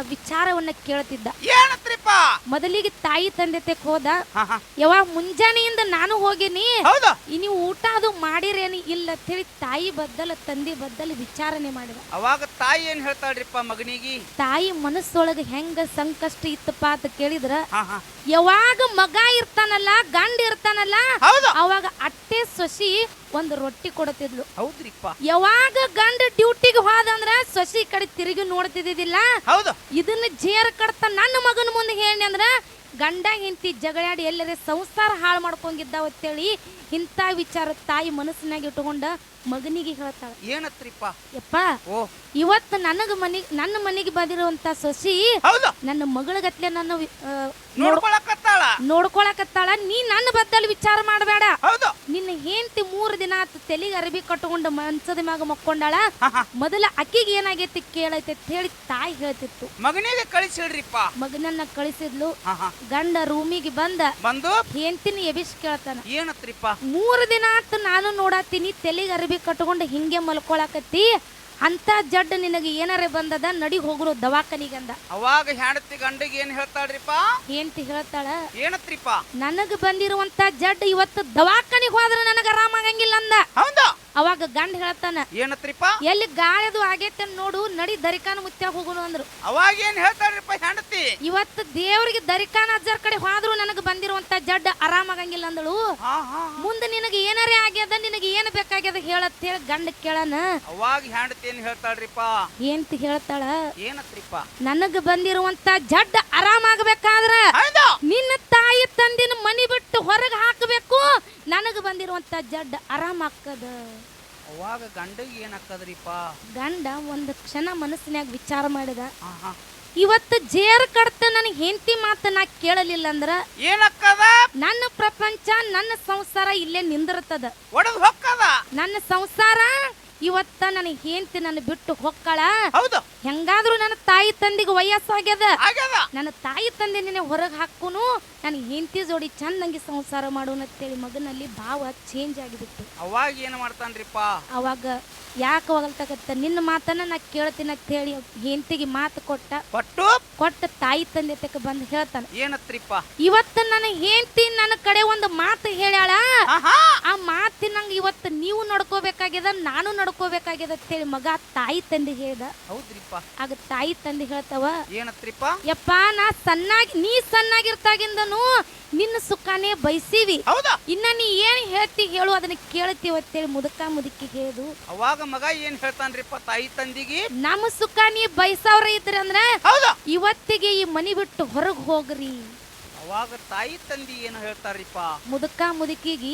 ವಿಚಾರವನ್ನ ಕೇಳ್ತಿದ್ದ. ಏನತ್ರಿಪ್ಪ ಮೊದಲಿಗೆ ತಾಯಿ ತಂದೆ ತೆಕ್ ಹೋದ. ಹಾ ಹಾ. ಯಾವಾಗ ಮುಂಜಾನೆಯಿಂದ ನಾನು ಹೋಗಿನಿ. ಹೌದು. ಈ ನೀವು ಊಟ ಅದು ಮಾಡಿರೇನಿ. ಇಲ್ಲ ಅಂತೇಳಿ ತಾಯಿ ಬದ್ದಲ ತಂದೆ ಬದ್ದಲ ವಿಚಾರಣೆ ಮಾಡಿದ. ಅವಾಗ ತಾಯಿ ಏನ್ ಹೇಳ್ತಾಳ್ರಿಪ್ಪ ಮಗನಿಗೆ? ತಾಯಿ ಮನಸ್ಸೊಳಗೆ ಹೆಂಗ ಸಂಕಷ್ಟ ಇತ್ತಪ್ಪ ಅಂತ ಕೇಳಿದ್ರ ಹಾ ಹಾ. ಯಾವಾಗ ಮಗ ಇರ್ತಾನಲ್ಲ ಗಂಡ ಇರ್ತಾನಲ್ಲ ಹೌದು. ಅವಾಗ ಅಟ್ಟೆ ಸೊಸಿ ಒಂದು ರೊಟ್ಟಿ ಕೊಡತಿದ್ಲು. ಹೌದ್ರಿಪ್ಪ. ಯಾವಾಗ ಗಂಡ ಡ್ಯೂಟಿಗೆ ಹೋದಂದ್ರ ಸೊಸಿ ಕಡೆ ತಿರುಗಿ ನೋಡ್ತಿದ್ದಿಲ್ಲ ಹೌದು. ಇದನ್ನ ಜೇರ್ ಕಡತ ನನ್ನ ಮಗನ ಮುಂದೆ ಹೇಳಿ ಅಂದ್ರೆ ಗಂಡ ಹೆಂಡತಿ ಜಗಳಾಡಿ ಎಲ್ಲರ ಸಂಸಾರ ಹಾಳು ಮಾಡ್ಕೊಂಗಿದ್ದಾವ ಅಂತೇಳಿ ಇಂಥ ವಿಚಾರ ತಾಯಿ ಮನಸ್ಸಿನಾಗ ಇಟ್ಟುಕೊಂಡ ಮಗನಿಗೆ ಹೇಳ್ತಾಳ. ಏನತ್ರಿಪ್ಪ? ಯಪ್ಪ ಓ. ಇವತ್ತು ನನಗ ಮನೆ ನನ್ನ ಮನೆಗೆ ಬಂದಿರುವಂತ ಸಸಿ ಹೌದು. ನನ್ನ ಮಗಳಗತ್ಲೆ ನನ್ನ ವಿ- ಆ, ನೋಡ್ಕೊಳಕತ್ತಾಳ. ನೋಡ್ಕೊಳಕತ್ತಾಳ. ನೀ ನನ್ನ ಬದ್ದಲ್ ವಿಚಾರ ಮಾಡಬೇಡ. ಹೌದು. ನಿನ್ನ ಹೆಂಡತಿ ಮೂರು ದಿನ ಆತು ತೆಲಿಗೆ ಅರಬಿ ಕಟ್ಟಕೊಂಡು ಮನ್ಸದ ಮ್ಯಾಗ ಮಕ್ಕೊಂಡಾಳ. ಹಾ ಹಾ. ಮೊದಲ ಅಕ್ಕಿಗೆ ಏನಾಗೈತಿ ಕೇಳೈತೆ ಅಂತ ಹೇಳಿ ತಾಯಿ ಹೇಳ್ತಿತ್ತು. ಮಗನಿಗೆ ಕಳಿಸಿಡ್ರಿಪ್ಪ. ಮಗನನ್ನ ಕಳಿಸಿದ್ಲು. ಹಾ ಹಾ. ಗಂಡ ರೂಮಿಗೆ ಬಂದ. ಬಂದು? ಹೆಂಡತಿನ ಎಬಿಸ್ ಕೇಳ್ತಾನ. ಏನತ್ರಿಪ್ಪ? ಮೂರು ದಿನ ಆತು ನಾನು ನೋಡತ್ತೀನಿ ತೆಲಿಗೆ ಅರಬಿ ಕಟ್ಕೊಂಡು ಹಿಂಗೆ ಮಲ್ಕೊಳಕತ್ತಿ. ಅಂತ ಜಡ್ ನಿನಗೆ ಏನಾರ ಬಂದದ? ನಡಿ ಹೋಗ್ರು ದವಾಖಾನಿಗಂದ. ಅವಾಗ ಹೆಂಡತಿ ಗಂಡಿಗೆ ಏನ್ ಹೇಳ್ತಾಳ್ರಿಪ್ಪ? ಹೆಂಡತಿ ಹೇಳ್ತಾಳ? ಏನತ್ರಿಪ್ಪ? ನನಗ ಬಂದಿರುವಂತ ಜಡ್ ಇವತ್ತು ದವಾಖಾನಿಗೆ ಹೋದ್ರೆ ನನಗ ಆರಾಮಾಗಂಗಿಲ್ಲ ಅಂದ. ಹೌದು? ಅವಾಗ ಗಂಡ ಹೇಳ್ತಾನ ಏನತ್ರಿಪ್ಪ? ಎಲ್ಲಿ ಗಾಯದು ಆಗೈತೆ ನೋಡು ನಡಿ ದರಿಕಾನ ಮುತ್ಯ ಹೋಗುನು ಅಂದ್ರು. ಅವಾಗ ಏನ್ ಹೇಳ್ತಾರಪ್ಪ ಹೆಂಡತಿ? ಇವತ್ತು ದೇವರಿಗೆ ದರಿಕಾನ ಅಜ್ಜರ್ ಕಡೆ ಹೋದ್ರು ನನಗೆ ಬಂದಿರುವಂತ ಜಡ್ ಆರಾಮಾಗಂಗಿಲ್ಲ ಅಂದಳು. ಮುಂದೆ ನಿನಗೆ ಏನಾರೇ ಆಗ್ಯದ ನಿನಗೆ ಏನು ಬೇಕಾಗ್ಯದ ಹೇಳತ್ ಹೇಳಿ ಗಂಡ ಕೇಳನ. ಅವಾಗ ಹೆಂಡತಿ ಏನ್ ಹೇಳ್ತಾಳ್ರಿಪ್ಪ? ಏನ್ ಹೇಳ್ತಾಳ? ಏನತ್ರಿಪ್ಪ? ನನಗ ಬಂದಿರುವಂತ ಜಡ್ ಆರಾಮಾಗಬೇಕಾದ್ರ ನಿನ್ನ ತಾಯಿ ತಂದಿನ ಮನಿ ಬಿಟ್ಟು ಹೊರಗೆ ಹಾಕಬೇಕು ನನಗೆ ಬಂದಿರುವಂತ ಜಡ್ ಆರಾಮಾಕ್ಕದ ಅವಾಗ ಗಂಡಿಗೆ ಏನಾಕದ್ರಿಪ್ಪ ಗಂಡ ಒಂದು ಕ್ಷಣ ಮನಸ್ಸಿನಾಗ ವಿಚಾರ ಮಾಡಿದ. ಹಾ ಹಾ ಇವತ್ತು ಜೇರ್ ಕಡ್ತ ನನಗೆ ಹೆಂಡತಿ ಮಾತು ನಾ ಕೇಳಲಿಲ್ಲ ಅಂದ್ರ ಏನಕ್ಕದ ನನ್ನ ಪ್ರಪಂಚ ನನ್ನ ಸಂಸಾರ ಇಲ್ಲೇ ನಿಂದಿರ್ತದ ಒಡದ್ ಹೊಕ್ಕದ? ನನ್ನ ಸಂಸಾರ ಇವತ್ತ ನನ್ನ ಹೆಂಡತಿ ನನ್ನ ಬಿಟ್ಟು ಹೊಕ್ಕಳ. ಹೌದು. ಹೆಂಗಾದ್ರೂ ನನ್ನ ತಾಯಿ ತಂದಿಗೆ ವಯಸ್ಸಾಗ್ಯದ. ಆಗ್ಯದ. ನನ್ನ ತಾಯಿ ತಂದೆ ನಿನ್ನೆ ಹೊರಗೆ ಹಾಕುನು ನನ್ನ ಹೆಂಡತಿ ಜೋಡಿ ಚಂದಂಗಿ ಸಂಸಾರ ಮಾಡೋಣ ಅಂತೇಳಿ ಮಗನಲ್ಲಿ ಭಾವ ಚೇಂಜ್ ಆಗಿಬಿಟ್ಟು ಅವಾಗ ಏನ್ ಮಾಡ್ತಾನ್ರಿಪ್ಪ? ಅವಾಗ ಯಾಕೆ ಹೋಗಲ್ತಕತ್ತ ನಿನ್ನ ಮಾತನ್ನ ನಾ ಕೇಳ್ತೀನಿ ಅಂತ ಹೇಳಿ ಹೆಂಡತಿಗೆ ಮಾತು ಕೊಟ್ಟ. ಕೊಟ್ಟು? ಕೊಟ್ಟ ತಾಯಿ ತಂದೆ ತಕ ಬಂದು ಹೇಳ್ತಾನ. ಏನತ್ರಿಪ್ಪ? ಇವತ್ತು ನನ್ನ ಹೆಂಡತಿ ನನ್ನ ಕಡೆ ಒಂದು ಮಾತು ಹೇಳ್ಯಾಳ. ಆ ಆ ಮಾತಿನಂಗ ಇವತ್ತು ನೀವು ನಡ್ಕೋಬೇಕಾಗ್ಯದ ನಾನು ನಡ್ಕೋಬೇಕಾಗ್ಯದ ಅಂತೇಳಿ ಮಗ ತಾಯಿ ತಂದೆ ಹೇಳ್ದ. ಹೌದ್ರಿಪ್ಪ. ಆಗ ತಾಯಿ ತಂದೆ ಹೇಳ್ತಾವ ಏನತ್ರಿಪ್ಪ? ಯಪ್ಪ ನಾ ಸಣ್ಣಾಗಿ ನೀ ಸಣ್ಣಾಗಿರ್ತಾಗಿಂದನು ನಿನ್ನ ಸುಖಾನೇ ಬಯಸೀವಿ. ಹೌದಾ? ಇನ್ನ ನೀ ಏನ್ ಹೇಳ್ತಿ ಹೇಳು ಅದನ್ನ ಕೇಳ್ತೀವಿ ಅಂತೇಳಿ ಮುದುಕ ಮುದುಕಿ ಹೇಳು ಅವಾಗ ಮಗ ಏನ್ ಹೇಳ್ತಾನ್ರಿಪ್ಪ ತಾಯಿ ತಂದಿಗಿ? ನಮ್ಮ ಸುಖ ನೀ ಬಯಸವ್ರ ಇದ್ರಂದ್ರ ಹೌದಾ? ಇವತ್ತಿಗೆ ಈ ಮನಿ ಬಿಟ್ಟು ಹೊರಗ್ ಹೋಗ್ರಿ. ಅವಾಗ ತಾಯಿ ತಂದಿ ಏನು ಹೇಳ್ತಾರಿಪ್ಪ? ಮುದುಕ ಮುದುಕಿಗಿ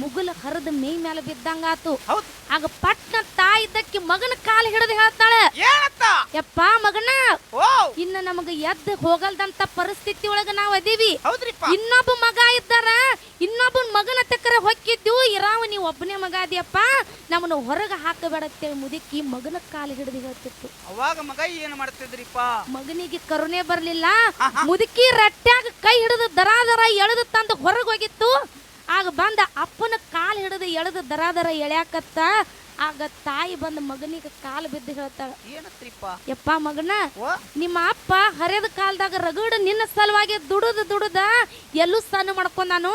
ಮುಗುಲ್ ಹರಿದ ಮೇ ಮೇಲೆ ಬಿದ್ದಂಗಾತು. ಹೌದು. ಆಗ ಪಟ್ನ ತಾಯಿ ಇದ್ದಕ್ಕೆ ಮಗನ ಕಾಲು ಹಿಡಿದು ಹೇಳ್ತಾಳೆ. ಏನತ್ತ? ಯಪ್ಪ ಮಗನ ಓ! ಇನ್ನ ನಮಗ ಎದ್ದ ಹೋಗಲ್ದಂತ ಪರಿಸ್ಥಿತಿ ಒಳಗ ನಾವ್ ಅದೀವಿ. ಹೌದ್ರಿಪ್ಪ. ಇನ್ನೊಬ್ಬ ಮಗ ಇದ್ದಾರ ಇನ್ನೊಬ್ಬ ಮಗನ ತಕ್ಕರ ಹೊಕ್ಕಿದ್ದು ಇರಾವ ನೀವು ಒಬ್ಬನೇ ಮಗ ಅದಿಯಪ್ಪ. ನಮ್ಮನ್ನ ಹೊರಗ ಹಾಕಬೇಡ ಅಂತೇಳಿ ಮುದುಕಿ ಮಗನ ಕಾಲು ಹಿಡಿದು ಹೇಳ್ತಿತ್ತು. ಅವಾಗ ಮಗ ಏನ್ ಮಾಡ್ತಿದ್ರಿಪ್ಪ? ಮಗನಿಗೆ ಕರುಣೆ ಬರ್ಲಿಲ್ಲ. ಮುದುಕಿ ರಟ್ಟ್ಯಾಗ ಕೈ ಹಿಡಿದು ದರ ದರ ಎಳೆದು ತಂದು ಹೊರಗೆ ಹೋಗಿತ್ತು. ಆಗ ಬಂದ ಅಪ್ಪನ ಕಾಲು ಹಿಡಿದು ಎಳೆದು ದರ ದರ ಎಳ್ಯಾಕತ್ತ. ಆಗ ತಾಯಿ ಬಂದ ಮಗನಿಗೆ ಕಾಲು ಬಿದ್ದು ಹೇಳ್ತಾಳ ಯಪ್ಪ ಮಗನ ನಿಮ್ಮ ಅಪ್ಪ ಹರಿದ ಕಾಲದಾಗ ರಗಡ ನಿನ್ನ ಸಲುವಾಗಿ ದುಡುದ ದುಡುದ ಎಲ್ಲೂ ಸಣ್ಣ ಮಾಡ್ಕೊಂಡಾನು?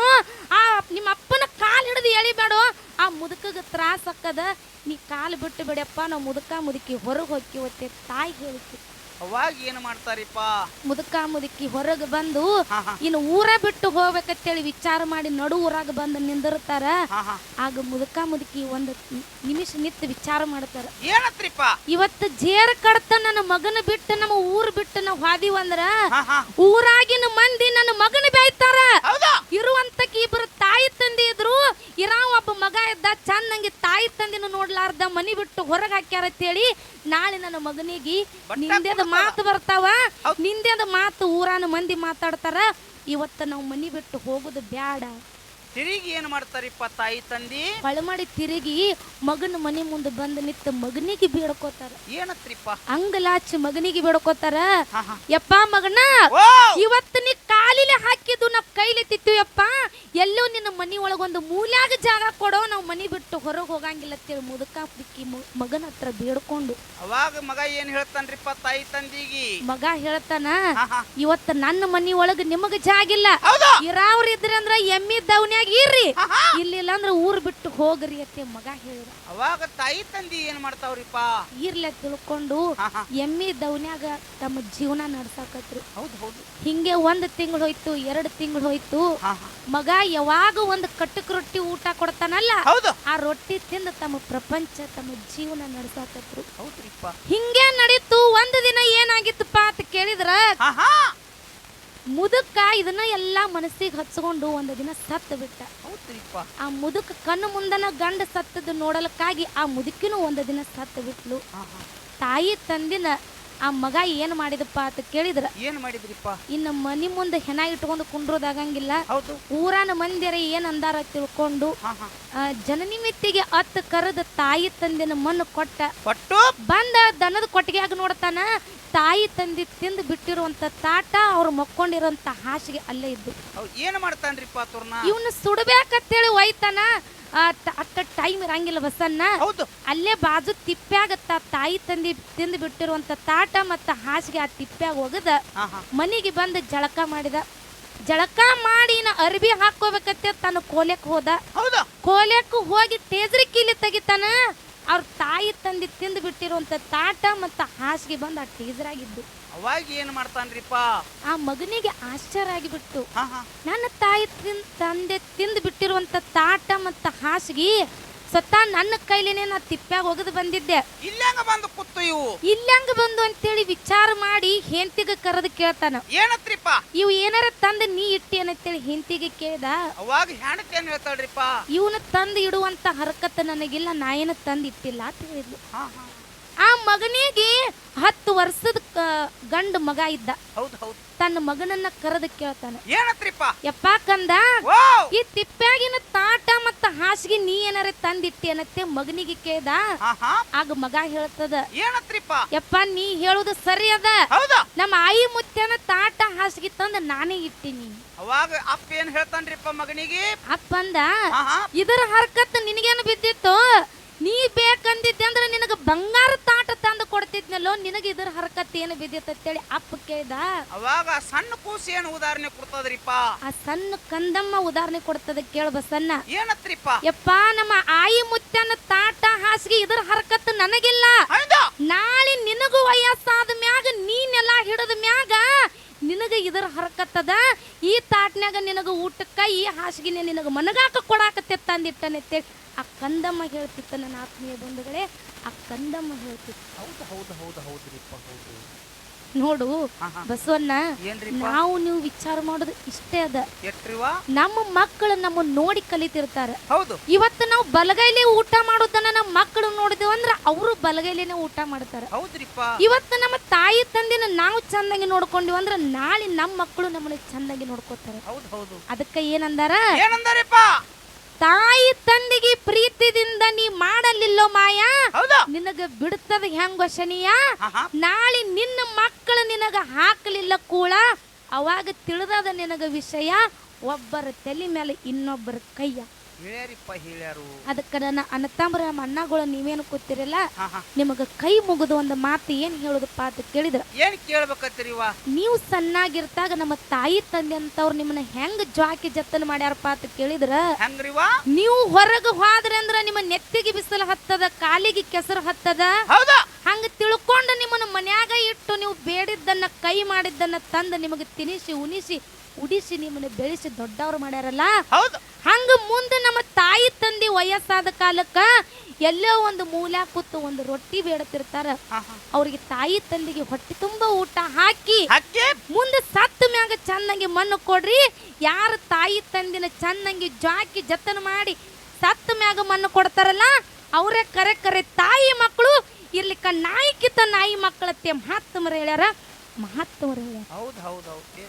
ಆ ನಿಮ್ಮ ಅಪ್ಪನ ಕಾಲು ಹಿಡಿದು ಎಳಿಬೇಡು. ಆ ಮುದುಕಗ ತ್ರಾಸ ಹಾಕದ ನೀ ಕಾಲು ಬಿಟ್ಟು ಬಿಡಪ್ಪ ನಾವು ಮುದುಕ ಮುದುಕಿ ಹೊರಗೆ ಹೋಗ್ತೀವತ್ತೆ ತಾಯಿ ಹೇಳಿತು ಅವಾಗ ಏನ್ ಮಾಡ್ತಾರಿಪ್ಪ? ಮುದುಕ ಮುದುಕಿ ಹೊರಗೆ ಬಂದು ಹಾ ಹಾ. ಇನ್ನು ಊರ ಬಿಟ್ಟು ಹೋಗ್ಬೇಕಂತೇಳಿ ವಿಚಾರ ಮಾಡಿ ನಡು ಊರಾಗ ಬಂದು ನಿಂದಿರ್ತಾರ. ಹಾ ಹಾ. ಆಗ ಮುದುಕ ಮುದುಕಿ ಒಂದು ನಿಮಿಷ ನಿಂತು ವಿಚಾರ ಮಾಡ್ತಾರ. ಏನತ್ರಿಪ್ಪ? ಇವತ್ತು ಜೇರ್ ಕಡತ ನನ್ನ ಮಗನ ಬಿಟ್ಟು ನಮ್ಮ ಊರ್ ಬಿಟ್ಟು ನಾವು ಹಾದಿವಂದ್ರ ಹಾ ಹಾ. ಊರಾಗಿನ ಮಂದಿ ನನ್ನ ಮಗನ ಬೇಯ್ತಾರ. ಹೌದಾ? ಇರುವಂತಕಿ ಇಬ್ಬರು ತಾಯಿ ತಂದೆ ಇದ್ರು. ಇರಾವ ಒಬ್ಬ ಮಗ ಇದ್ದ ಚಂದಂಗೆ ತಾಯಿ ತಂದಿನ ನೋಡ್ಲಾರ್ದ ಮನಿ ಬಿಟ್ಟು ಹೊರಗೆ ಹಾಕ್ಯಾರ ಅಂತೇಳಿ ನಾಳೆ ನನ್ನ ಮಗನಿಗೆ ಬಟ್ಟೆ ನಿಂದೆದ ಮಾತು ಬರ್ತಾವ? ನಿಂದೆದ ಮಾತು ಊರಾನ ಮಂದಿ ಮಾತಾಡ್ತಾರ. ಇವತ್ತು ನಾವು ಮನಿ ಬಿಟ್ಟು ಹೋಗುದು ಬ್ಯಾಡ. ತಿರುಗಿ ಏನ್ ಮಾಡ್ತಾರಿಪ್ಪ ತಾಯಿ ತಂದಿ? ಮಾಡಿ ತಿರುಗಿ ಮಗನ ಮನೆ ಮುಂದೆ ಬಂದು ನಿತ್ತ ಮಗನಿಗೆ ಬೇಡ್ಕೋತಾರ. ಏನತ್ರಿಪ್ಪ? ಅಂಗಲಾಚ ಮಗನಿಗೆ ಬೇಡ್ಕೋತಾರ. ಹಾ ಹಾ. ಯಪ್ಪ ಮಗನ ಓ! ಇವತ್ತು ನೀ ಕಾಲಿಲೆ ಹಾಕಿದ್ದು ನಾವ್ ಕೈಲಿ ತಿತ್ತೀವಪ್ಪ ಎಲ್ಲೋ ನಿನ್ನ ಮನಿ ಒಳಗೊಂದು ಮೂಲ್ಯಾಗ ಜಾಗ ಕೊಡೋ ನಾವು ಮನಿ ಬಿಟ್ಟು ಹೊರಗೆ ಹೋಗಂಗಿಲ್ಲ ಅಂತೇಳಿ ಮುದುಕ ಬಿಕ್ಕಿ ಮ- ಮಗನ ಹತ್ರ ಬೇಡ್ಕೊಂಡು. ಅವಾಗ ಮಗ ಏನ್ ಹೇಳ್ತಾನ್ರಿಪ್ಪ ತಾಯಿ ತಂದಿಗಿ? ಮಗ ಹೇಳ್ತಾನ ಹಾ ಹಾ. ಇವತ್ತು ನನ್ನ ಮನಿ ಒಳಗ ನಿಮಗ ಜಾಗಿಲ್ಲ. ಹೌದು. ಇರಾವ್ರ ಇದ್ರಂದ್ರ ಎಮ್ಮಿ ದವನ್ಯಾಗ ಇರ್ರಿ. ಇಲ್ಲಿ ಇರ್ಲಿಲ್ಲ ಅಂದ್ರ ಊರ್ ಬಿಟ್ಟು ಹೋಗ್ರಿ ಅತ್ತೆ ಮಗ ಹೇಳಿದ. ಅವಾಗ ತಾಯಿ ತಂದಿ ಏನ್ ಮಾಡ್ತಾವ್ರಿಪ್ಪ? ಇರ್ಲೆ ತಿಳ್ಕೊಂಡು ಎಮ್ಮಿ ದವನ್ಯಾಗ ತಮ್ಮ ಜೀವನ ನಡ್ಸಾಕತ್ರು. ಹೌದು ಹೌದು. ಹಿಂಗೆ ಒಂದ್ ತಿಂಗಳು ಹೋಯ್ತು ಎರಡು ತಿಂಗಳು ಹೋಯ್ತು. ಹಾ ಹಾ. ಮಗ ಯಾವಾಗ ಒಂದ್ ಕಟ್ಟಕ್ ರೊಟ್ಟಿ ಊಟ ಕೊಡ್ತಾನಲ್ಲ ಹೌದು. ಆ ರೊಟ್ಟಿ ತಿಂದು ತಮ್ಮ ಪ್ರಪಂಚ ತಮ್ಮ ಜೀವನ ನಡ್ಸಾಕತ್ರು. ಹೌದ್ರಿಪ್ಪ. ಹಿಂಗೆ ನಡೀತು ಒಂದ್ ದಿನ ಏನಾಗಿತ್ತಪ್ಪ ಅಂತ ಕೇಳಿದ್ರ? ಹಾ ಹಾ. ಮುದುಕ ಇದನ್ನ ಎಲ್ಲಾ ಮನಸ್ಸಿಗೆ ಹಚ್ಕೊಂಡು ಒಂದು ದಿನ ಸತ್ತು ಬಿಟ್ಟ. ಆ ಮುದುಕ ಕಣ್ಣು ಮುಂದನ ಗಂಡ ಸತ್ತದ ನೋಡಲಕ್ಕಾಗಿ ಆ ಮುದುಕಿನೂ ಒಂದು ದಿನ ಸತ್ತು ಬಿಟ್ಲು. ತಾಯಿ ತಂದಿನ ಆ ಮಗ ಏನ್ ಮಾಡಿದಪ್ಪ ಅಂತ ಕೇಳಿದ್ರ? ಏನ್ ಮಾಡಿದ್ರಿಪ್ಪ? ಇನ್ನು ಮನಿ ಮುಂದೆ ಹೆಣ ಇಟ್ಕೊಂಡು ಕುಂಡ್ರೋದಾಗಂಗಿಲ್ಲ. ಊರಾನ ಮಂದಿರ ಏನ್ ಅಂದಾರ ತಿಳ್ಕೊಂಡು ಜನನಿಮಿತ್ತಿಗೆ ಅತ್ತ ಕರೆದ ತಾಯಿ ತಂದಿನ ಮಣ್ಣು ಕೊಟ್ಟ. ಕೊಟ್ಟು? ಬಂದ ದನದ ಕೊಟ್ಟಿಗೆಯಾಗ ನೋಡ್ತಾನ ತಾಯಿ ತಂದಿ ತಿಂದು ಬಿಟ್ಟಿರುವಂತ ತಾಟ ಅವ್ರು ಮಕ್ಕೊಂಡಿರುವಂತ ಹಾಸಿಗೆ ಅಲ್ಲೇ ಇದ್ದು. ಏನು ಮಾಡ್ತಾನ್ರಿಪ್ಪ ತುರ್ನ? ಇವನು ಸುಡ್ಬೇಕಂತೇಳಿ ಒಯ್ತಾನ ಅಷ್ಟ ಅತ್ತ ಟೈಮ್ ಇರಂಗಿಲ್ಲ ಬಸನ್ನ ಹೌದು. ಅಲ್ಲೇ ಬಾಜು ತಿಪ್ಪ್ಯಾಗತ್ತ ತಾಯಿ ತಂದಿ ತಿಂದು ಬಿಟ್ಟಿರುವಂತ ತಾಟ ಮತ್ತ ಹಾಸಿಗೆ ಆ ತಿಪ್ಪ್ಯಾಗ ಒಗದ ಮನಿಗೆ ಬಂದು ಜಳಕ ಮಾಡಿದ. ಜಳಕ ಮಾಡಿ ನಾ ಅರ್ಬಿ ಹಾಕೋಬೇಕಂತ ತನ್ನ ಕೋಲೆಕ್ ಹೋದ. ಹೌದಾ. ಕೋಲೆಕ್ ಹೋಗಿ ತೇಜ್ರಿ ತಾಯಿ ತಂದಿ ಬಿಟ್ಟಿರುವಂತ ತಾಟ ಮತ್ತ ಹಾಸಿಗೆ ಬಂದು ಆ ಟೇಜ್ರಾಗಿದ್ದು ಅವಾಗ ಏನ್ ಮಾಡ್ತಾನ್ರಿಪ್ಪ? ಆ ಮಗನಿಗೆ ಆಶ್ಚರ್ಯ ಆಗಿಬಿಟ್ಟು ಹಾ ಹಾ. ನನ್ನ ತಾಯಿ ತಿನ್ ತಂದೆ ತಿಂದು ಬಿಟ್ಟಿರುವಂತ ತಾಟ ಮತ್ತ ಹಾಸಿಗೆ ಸ್ವತಃ ನನ್ನ ಕೈಲಿನೇ ನಾ ತಿಪ್ಪ್ಯಾಗ ಒಗದು ಬಂದಿದ್ದೆ. ಇಲ್ಲಂಗ ಬಂದು ಕುತ್ತು ಇವು? ಇಲ್ಲಂಗ ಬಂದು ಅಂತೇಳಿ ವಿಚಾರ ಮಾಡಿ ಹೆಂತಿಗ ಕರೆದು ಕೇಳ್ತಾನ. ಏನತ್ರಿಪ್ಪ? ಇವು ಏನಾರ ತಂದು ನೀ ಇಟ್ಟಿ ಅಂತೇಳಿ ಹೆಂತಿಗೆ ಕೇಳ್ದ. ಅವಾಗ ಹೆಣತಿ ಏನ್ ಹೇಳ್ತಾಳ್ರಿಪ್ಪ? ಇವನ ತಂದು ಇಡುವಂತ ಹರಕತ್ ನನಗಿಲ್ಲ ನಾ ಏನ ತಂದು ಇಟ್ಟಿಲ್ಲ ಅಂತ ಹೇಳಿದ್ಲು. ಹಾ ಹಾ. ಆ ಮಗನಿಗೆ ಹತ್ತು ವರ್ಷದ ಗಂಡು ಮಗ ಇದ್ದ. ತನ್ನ ಮಗನನ್ನ ಕರೆದ ಕೇಳ್ತಾನೆ. ಏನತ್ರಿಪ್ಪ? ಯಪ್ಪ ಕಂದ ಈ ತಿಪ್ಪಾಗಿನ ತಾಟ ಮತ್ತ ಹಾಸಿಗೆ ನೀ ಏನಾರ ತಂದಿಟ್ಟಿ ಅನ್ನತ್ತೆ ಮಗನಿಗೆ ಕೇದ ಆಗ ಮಗ ಹೇಳ್ತದ ಏನತ್ರಿಪ್ಪ? ಯಪ್ಪ ನೀ ಹೇಳುದು ಸರಿ ಅದ. ನಮ್ಮ ಆಯಿ ಮುತ್ಯನ ತಾಟ ಹಾಸಿಗೆ ತಂದು ನಾನೇ ಇಟ್ಟಿನಿ. ಅವಾಗ ಅಪ್ಪ ಏನ್ ಹೇಳ್ತಾನ್ರಿಪ್ಪ ಮಗನಿಗೆ? ಅಪ್ಪಂದ ಇದರ ಹರಕತ್ ನಿನಗೇನು ಬಿದ್ದಿತ್ತು? ನೀ ಬೇಕಂದಿದ್ದೆ ಅಂದ್ರೆ ನಿನಗೆ ಬಂಗಾರ ತಾಟ ತಂದು ಕೊಡ್ತಿದ್ನಲ್ಲೋ ನಿನಗೆ ಇದ್ರ ಹರಕತ್ ಏನು ಬಿದ್ದಿತ್ತು ಅಂತೇಳಿ ಅಪ್ಪ ಕೇಳ್ದ. ಅವಾಗ ಸಣ್ಣ ಕೂಸಿ ಏನು ಉದಾಹರಣೆ ಕೊಡ್ತದ್ರಿಪ್ಪ? ಆ ಸಣ್ಣ ಕಂದಮ್ಮ ಉದಾಹರಣೆ ಕೊಡ್ತದ ಕೇಳ ಬಸನ್ನ ಏನತ್ರಿಪ್ಪ? ಯಪ್ಪ ನಮ್ಮ ಆಯಿ ಮುತ್ತನ ತಾಟ ಹಾಸಿಗೆ ಇದ್ರ ಹರಕತ್ ನನಗಿಲ್ಲ. ನಾಳೆ ನಿನಗೂ ವಯಸ್ಸಾದ ಮ್ಯಾಗ ನೀನೆಲ್ಲ ಹಿಡಿದ ಮ್ಯಾಗ ನಿನಗ ಇದರ ಹರಕತ್ತದ? ಈ ತಾಟ್ನ್ಯಾಗ ನಿನಗೆ ಊಟಕ್ಕ, ಈ ಹಾಸಿಗೆನೆ ನಿನಗೆ ಮನಗಾಕ ಕೊಡಾಕತ್ತೆ ತಂದಿಟ್ಟನೆ ಆ ಕಂದಮ್ಮ ಹೇಳ್ತಿತ್ತ ನನ್ನ ಆತ್ಮೀಯ ಬಂಧುಗಳೇ ಆ ಕಂದಮ್ಮ ಹೇಳ್ತಿತ್ತು. ಹೌದು ಹೌದು ಹೌದು, ಹೌದ್ರಿಪ್ಪ ಹೌದು ನೋಡು. ಬಸವಣ್ಣ ನಾವು ನೀವು ವಿಚಾರ ಮಾಡೋದು ಇಷ್ಟೇ ಅದ. ನಮ್ಮ ಮಕ್ಕಳು ನಮ್ಮ ನೋಡಿ ಕಲಿತಿರ್ತಾರ. ಹೌದು. ಇವತ್ತು ನಾವು ಬಲಗೈಲಿ ಊಟ ಮಾಡೋದನ್ನ ನಮ್ಮ ಮಕ್ಕಳು ನೋಡಿದೇವ ಅಂದ್ರೆ ಅವರು ಬಲಗೈಲಿನ ಊಟ ಮಾಡ್ತಾರೆ. ಇವತ್ತು ನಮ್ಮ ತಾಯಿ ತಂದಿನ ನಾವು ಚಂದಾಗಿ ನೋಡ್ಕೊಂಡಿವ ಅಂದ್ರೆ ನಾಳೆ ನಮ್ಮ ಮಕ್ಕಳು ನಮ್ಮನ್ನ ಚಂದಾಗಿ ನೋಡ್ಕೋತಾರೆ. ಅದಕ್ಕೆ ಏನಂದಾರ? ಏನಂದಾರಿಪ್ಪ? ತಾಯಿ ತಂದಿಗೆ ಪ್ರೀತಿದಿಂದ ನೀ ಮಾಡಲಿಲ್ಲೋ ಮಾಯಾ? ಹೌದು. ನಿನಗ ಬಿಡ್ತದ ಹೆಂಗ ಶನಿಯ ನಾಳೆ ನಿನ್ನ ಮಕ್ಕಳು ನಿನಗ ಹಾಕಲಿಲ್ಲ ಕೂಳ? ಅವಾಗ ತಿಳಿದದ ನಿನಗ ವಿಷಯ? ಒಬ್ಬರ ತಲೆ ಮೇಲೆ ಇನ್ನೊಬ್ಬರ ಕೈಯ. ಹೇಳ್ಯಾರಿಪ್ಪ ಹೇಳ್ಯಾರು ಅದಕ್ಕೆ ನನ್ನ ಅಣ್ಣಗಳು ನೀವೇನು ಕೂತಿರಲ್ಲ ಹಾ ಹಾ. ನಿಮಗ ಕೈ ಮುಗಿದು ಒಂದು ಮಾತು ಏನ್ ಹೇಳುದಪ್ಪ ಅಂತ ಕೇಳಿದ್ರ. ಏನ್ ಕೇಳ್ಬೇಕತ್ರಿವ ನೀವು ಸಣ್ಣಾಗಿರ್ತಾಗ ನಮ್ಮ ತಾಯಿ ತಂದೆ ಅಂತವ್ರು ನಿಮ್ಮನ್ನ ಹೆಂಗ್ ಜಾಕಿ ಜತನ ಮಾಡ್ಯಾರಪ್ಪ ಅಂತ ಕೇಳಿದ್ರ ಹೆಂಗ್ರಿವ ನೀವು ಹೊರಗೆ ಹೋದ್ರೆ ಅಂದ್ರ ನಿಮ್ಮ ನೆತ್ತಿಗೆ ಬಿಸಿಲು ಹತ್ತದ ಕಾಲಿಗೆ ಕೆಸರು ಹತ್ತದ? ಹೌದಾ? ಹಂಗ ತಿಳ್ಕೊಂಡು ನಿಮ್ಮನ್ನ ಮನ್ಯಾಗ ಇಟ್ಟು ನೀವು ಬೇಡಿದ್ದನ್ನ ಕೈ ಮಾಡಿದ್ದನ್ನ ತಂದು ನಿಮಗೆ ತಿನಿಸಿ ಉಣಿಸಿ ಉಡಿಸಿ ನಿಮ್ಮನ್ನ ಬೆಳೆಸಿ ದೊಡ್ಡವ್ರು ಮಾಡ್ಯಾರಲ್ಲ? ಹೌದು. ಹಂಗ ಮುಂದೆ ನಮ್ಮ ತಾಯಿ ತಂದೆ ವಯಸ್ಸಾದ ಕಾಲಕ್ಕ ಎಲ್ಲೋ ಒಂದು ಮೂಲ ಕೂತು ಒಂದು ರೊಟ್ಟಿ ಬೇಡತಿರ್ತಾರ. ಅವ್ರಿಗೆ ತಾಯಿ ತಂದಿಗೆ ಹೊಟ್ಟೆ ತುಂಬಾ ಊಟ ಹಾಕಿ ಮುಂದೆ ಸತ್ತ ಮ್ಯಾಗ ಚೆನ್ನಾಗಿ ಮಣ್ಣು ಕೊಡ್ರಿ. ಯಾರ ತಾಯಿ ತಂದಿನ ಚೆನ್ನಾಗಿ ಜಾಕಿ ಜತನ ಮಾಡಿ ಸತ್ತ ಮ್ಯಾಗ ಮಣ್ಣು ಕೊಡ್ತಾರಲ್ಲ ಅವರೇ ಕರೆ ಕರೆ ತಾಯಿ ಮಕ್ಕಳು ಇರ್ಲಿಕ್ಕ ನಾಯಿಕಿತ ನಾಯಿ ಮಕ್ಕಳತ್ತೆ ಮಹಾತ್ಮರು ಹೇಳ್ಯಾರ. ಮಹಾತ್ಮರು ಹೇಳ್ಯಾರ. ಹೌದು ಹೌದು ಹೌದು.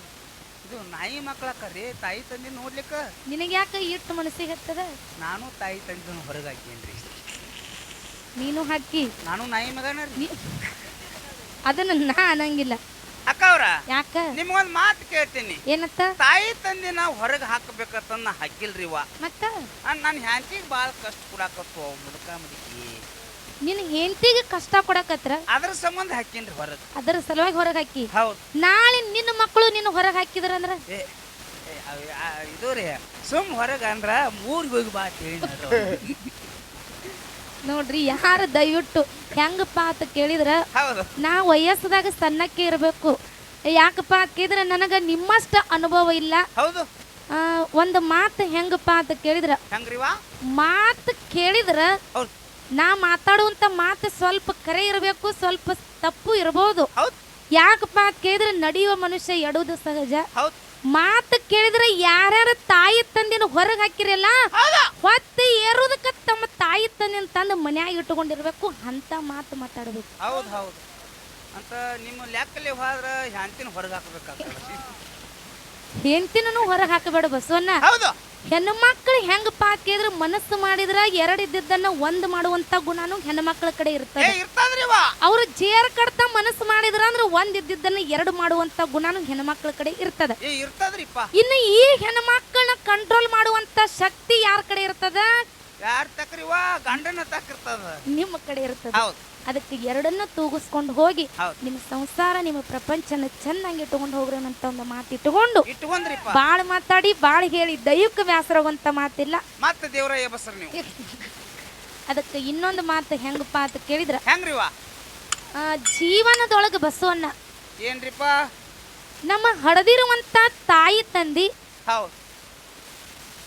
ಇದು ನಾಯಿ ಮಕ್ಕಳಕ್ಕರಿ ತಾಯಿ ತಂದೆ ನೋಡ್ಲಿಕ್ಕ? ನಿನಗೆ ಯಾಕೆ ಇಟ್ಟು ಮನಸ್ಸಿಗೆ ಹತ್ತದ? ನಾನು ತಾಯಿ ತಂದೆ ಹೊರಗೆ ಹಾಕೇನ್ರಿ ನೀನು ಹಾಕಿ. ನಾನು ನಾಯಿ ಮಗನ ರೀ. ಅದನ್ನ ನಾ ಅನ್ನಂಗಿಲ್ಲ. ಅಕ್ಕ ಅವ್ರ? ಯಾಕ? ನಿಮ್ಗೊಂದ್ ಮಾತು ಕೇಳ್ತೀನಿ. ಏನತ್ತ? ತಾಯಿ ತಂದಿನ ಹೊರಗೆ ಹಾಕಬೇಕಂತ ನಾ ಹಾಕಿಲ್ರಿ ವಾ ಮತ್ತ ನಾನು ಹ್ಯಾಂತಿಗೆ ಭಾಳ ಕಷ್ಟ ಕೊಡಾಕತ್ತು ಮುದುಕ ಮುದುಕಿ. ನಿನ್ ಹೆಂಡತಿಗೆ ಕಷ್ಟ ಕೊಡಕತ್ರ ಅದ್ರ ಸಂಬಂಧ ಹಾಕಿನ್ರಿ ಹೊರಗೆ. ಅದರ ಸಲುವಾಗಿ ಹೊರಗೆ ಹಾಕಿ. ಹೌದು. ನಾಳೆ ನಿನ್ನ ಮಕ್ಕಳು ನಿನ್ನ ಹೊರಗೆ ಹಾಕಿದ್ರ ಅಂದ್ರ? ಏ ಏ, ಅವ್- ಆ, ಇದು ರೀ ಸುಮ್ ಹೊರಗೆ ಅಂದ್ರ ಊರಿಗೆ ಹೋಗಿ ಬಾ ಅಂತ ನೋಡ್ರಿ ಯಾರು ದಯವಿಟ್ಟು ಹೆಂಗಪ್ಪ ಅಂತ ಕೇಳಿದ್ರ ಹೌದು. ನಾ ವಯಸ್ಸದಾಗ ಸಣ್ಣಕ್ಕೆ ಇರಬೇಕು. ಯಾಕಪ್ಪ ಅಂತ ಕೇಳಿದ್ರೆ ನನಗೆ ನಿಮ್ಮಷ್ಟ ಅನುಭವ ಇಲ್ಲ. ಹೌದು. ಆ, ಒಂದು ಮಾತು ಹೆಂಗಪ್ಪ ಅಂತ ಕೇಳಿದ್ರ? ಹೆಂಗ್ರಿ ವಾ? ಮಾತು ಕೇಳಿದ್ರ ಹೌದು. ನಾ ಮಾತಾಡುವಂತ ಮಾತು ಸ್ವಲ್ಪ ಕರೆ ಇರಬೇಕು ಸ್ವಲ್ಪ ತಪ್ಪು ಇರಬಹುದು ಹೌದು. ಯಾಕಪ್ಪ ಅಂತ ಕೇಳಿದ್ರೆ ನಡೆಯುವ ಮನುಷ್ಯ ಎಡುವುದು ಸಹಜ. ಮಾತು ಕೇಳಿದ್ರೆ ಯಾರ್ಯಾರ ತಾಯಿ ತಂದಿನ ಹೊರಗೆ ಹಾಕಿರಲ್ಲ ಹೊತ್ತಿ ಹೊತ್ತು ಏರೋದಕ್ಕೆ ತಮ್ಮ ತಾಯಿ ತಂದಿನ ತಂದು ಮನ್ಯಾಗ ಇಟ್ಟುಕೊಂಡಿರ್ಬೇಕು ಅಂತ ಮಾತು ಮಾತಾಡಬೇಕು. ಹೌದು ಹೌದು. ಅಂತ ನಿಮ್ಮ ಲೆಕ್ಕಲ್ಲಿ ಹೋದ್ರ ಹ್ಯಾಂತಿನ ಹೊರಗೆ ಹಾಕ್ಬೇಕಾಗ್ತದೆ. ಹೆಂಡತಿನೂ ಹೊರಗೆ ಹಾಕಬೇಡ ಬಸವಣ್ಣ. ಹೌದು. ಹೆಣ್ಣು ಮಕ್ಕಳು ಹೆಂಗ್ ಪಾಕಿದ್ರೆ ಮನಸ್ಸು ಮಾಡಿದ್ರ ಎರಡು ಇದ್ದಿದ್ದನ್ನ ಒಂದು ಮಾಡುವಂತ ಗುಣನು ಹೆಣ್ಣು ಮಕ್ಕಳ ಕಡೆ ಇರ್ತದೆ. ಅವ್ರು ಜೇರ್ ಕಡ್ತ ಮನಸ್ಸು ಮಾಡಿದ್ರ ಅಂದ್ರೆ ಒಂದ್ ಇದ್ದಿದ್ದನ್ನ ಎರಡು ಮಾಡುವಂತ ಗುಣನು ಹೆಣ್ಣು ಮಕ್ಕಳ ಕಡೆ ಇರ್ತದ. ಇನ್ನು ಈ ಹೆಣ್ಣು ಮಕ್ಕಳನ್ನ ಕಂಟ್ರೋಲ್ ಮಾಡುವಂತ ಶಕ್ತಿ ಯಾರ ಕಡೆ ಇರ್ತದ? ಯಾರ್ ತಕ್ರಿವಾ ಗಂಡನ ತಕ್ಕ ಇರ್ತದ. ನಿಮ್ಮ ಕಡೆ ಇರ್ತದ. ಹೌದು. ಅದಕ್ಕೆ ಎರಡನ್ನು ತೂಗಿಸ್ಕೊಂಡು ಹೋಗಿ ನಿಮ್ಮ ಸಂಸಾರ ನಿಮ್ಮ ಪ್ರಪಂಚನ ಚೆನ್ನಾಗಿ ಇಟ್ಕೊಂಡು ಹೋಗ್ರಿ ಅಂತ ಒಂದು ಮಾತು ಇಟ್ಕೊಂಡು ಬಾಳ ಮಾತಾಡಿ ಬಾಳ್ ಹೇಳಿ ದೈವಕ್ಕೆ ವ್ಯಾಸರವಂತ ಮಾತಿಲ್ಲ. ಮತ್ತೆ ದೇವ್ರ ಅದಕ್ಕೆ ಇನ್ನೊಂದು ಮಾತು ಹೆಂಗಪ್ಪ ಅಂತ ಕೇಳಿದ್ರ ಜೀವನದೊಳಗೆ ಬಸವಣ್ಣ. ಏನ್ರಿಪ್ಪ? ನಮ್ಮ ಹಡದಿರುವಂತ ತಾಯಿ ತಂದಿ ಹೌದು.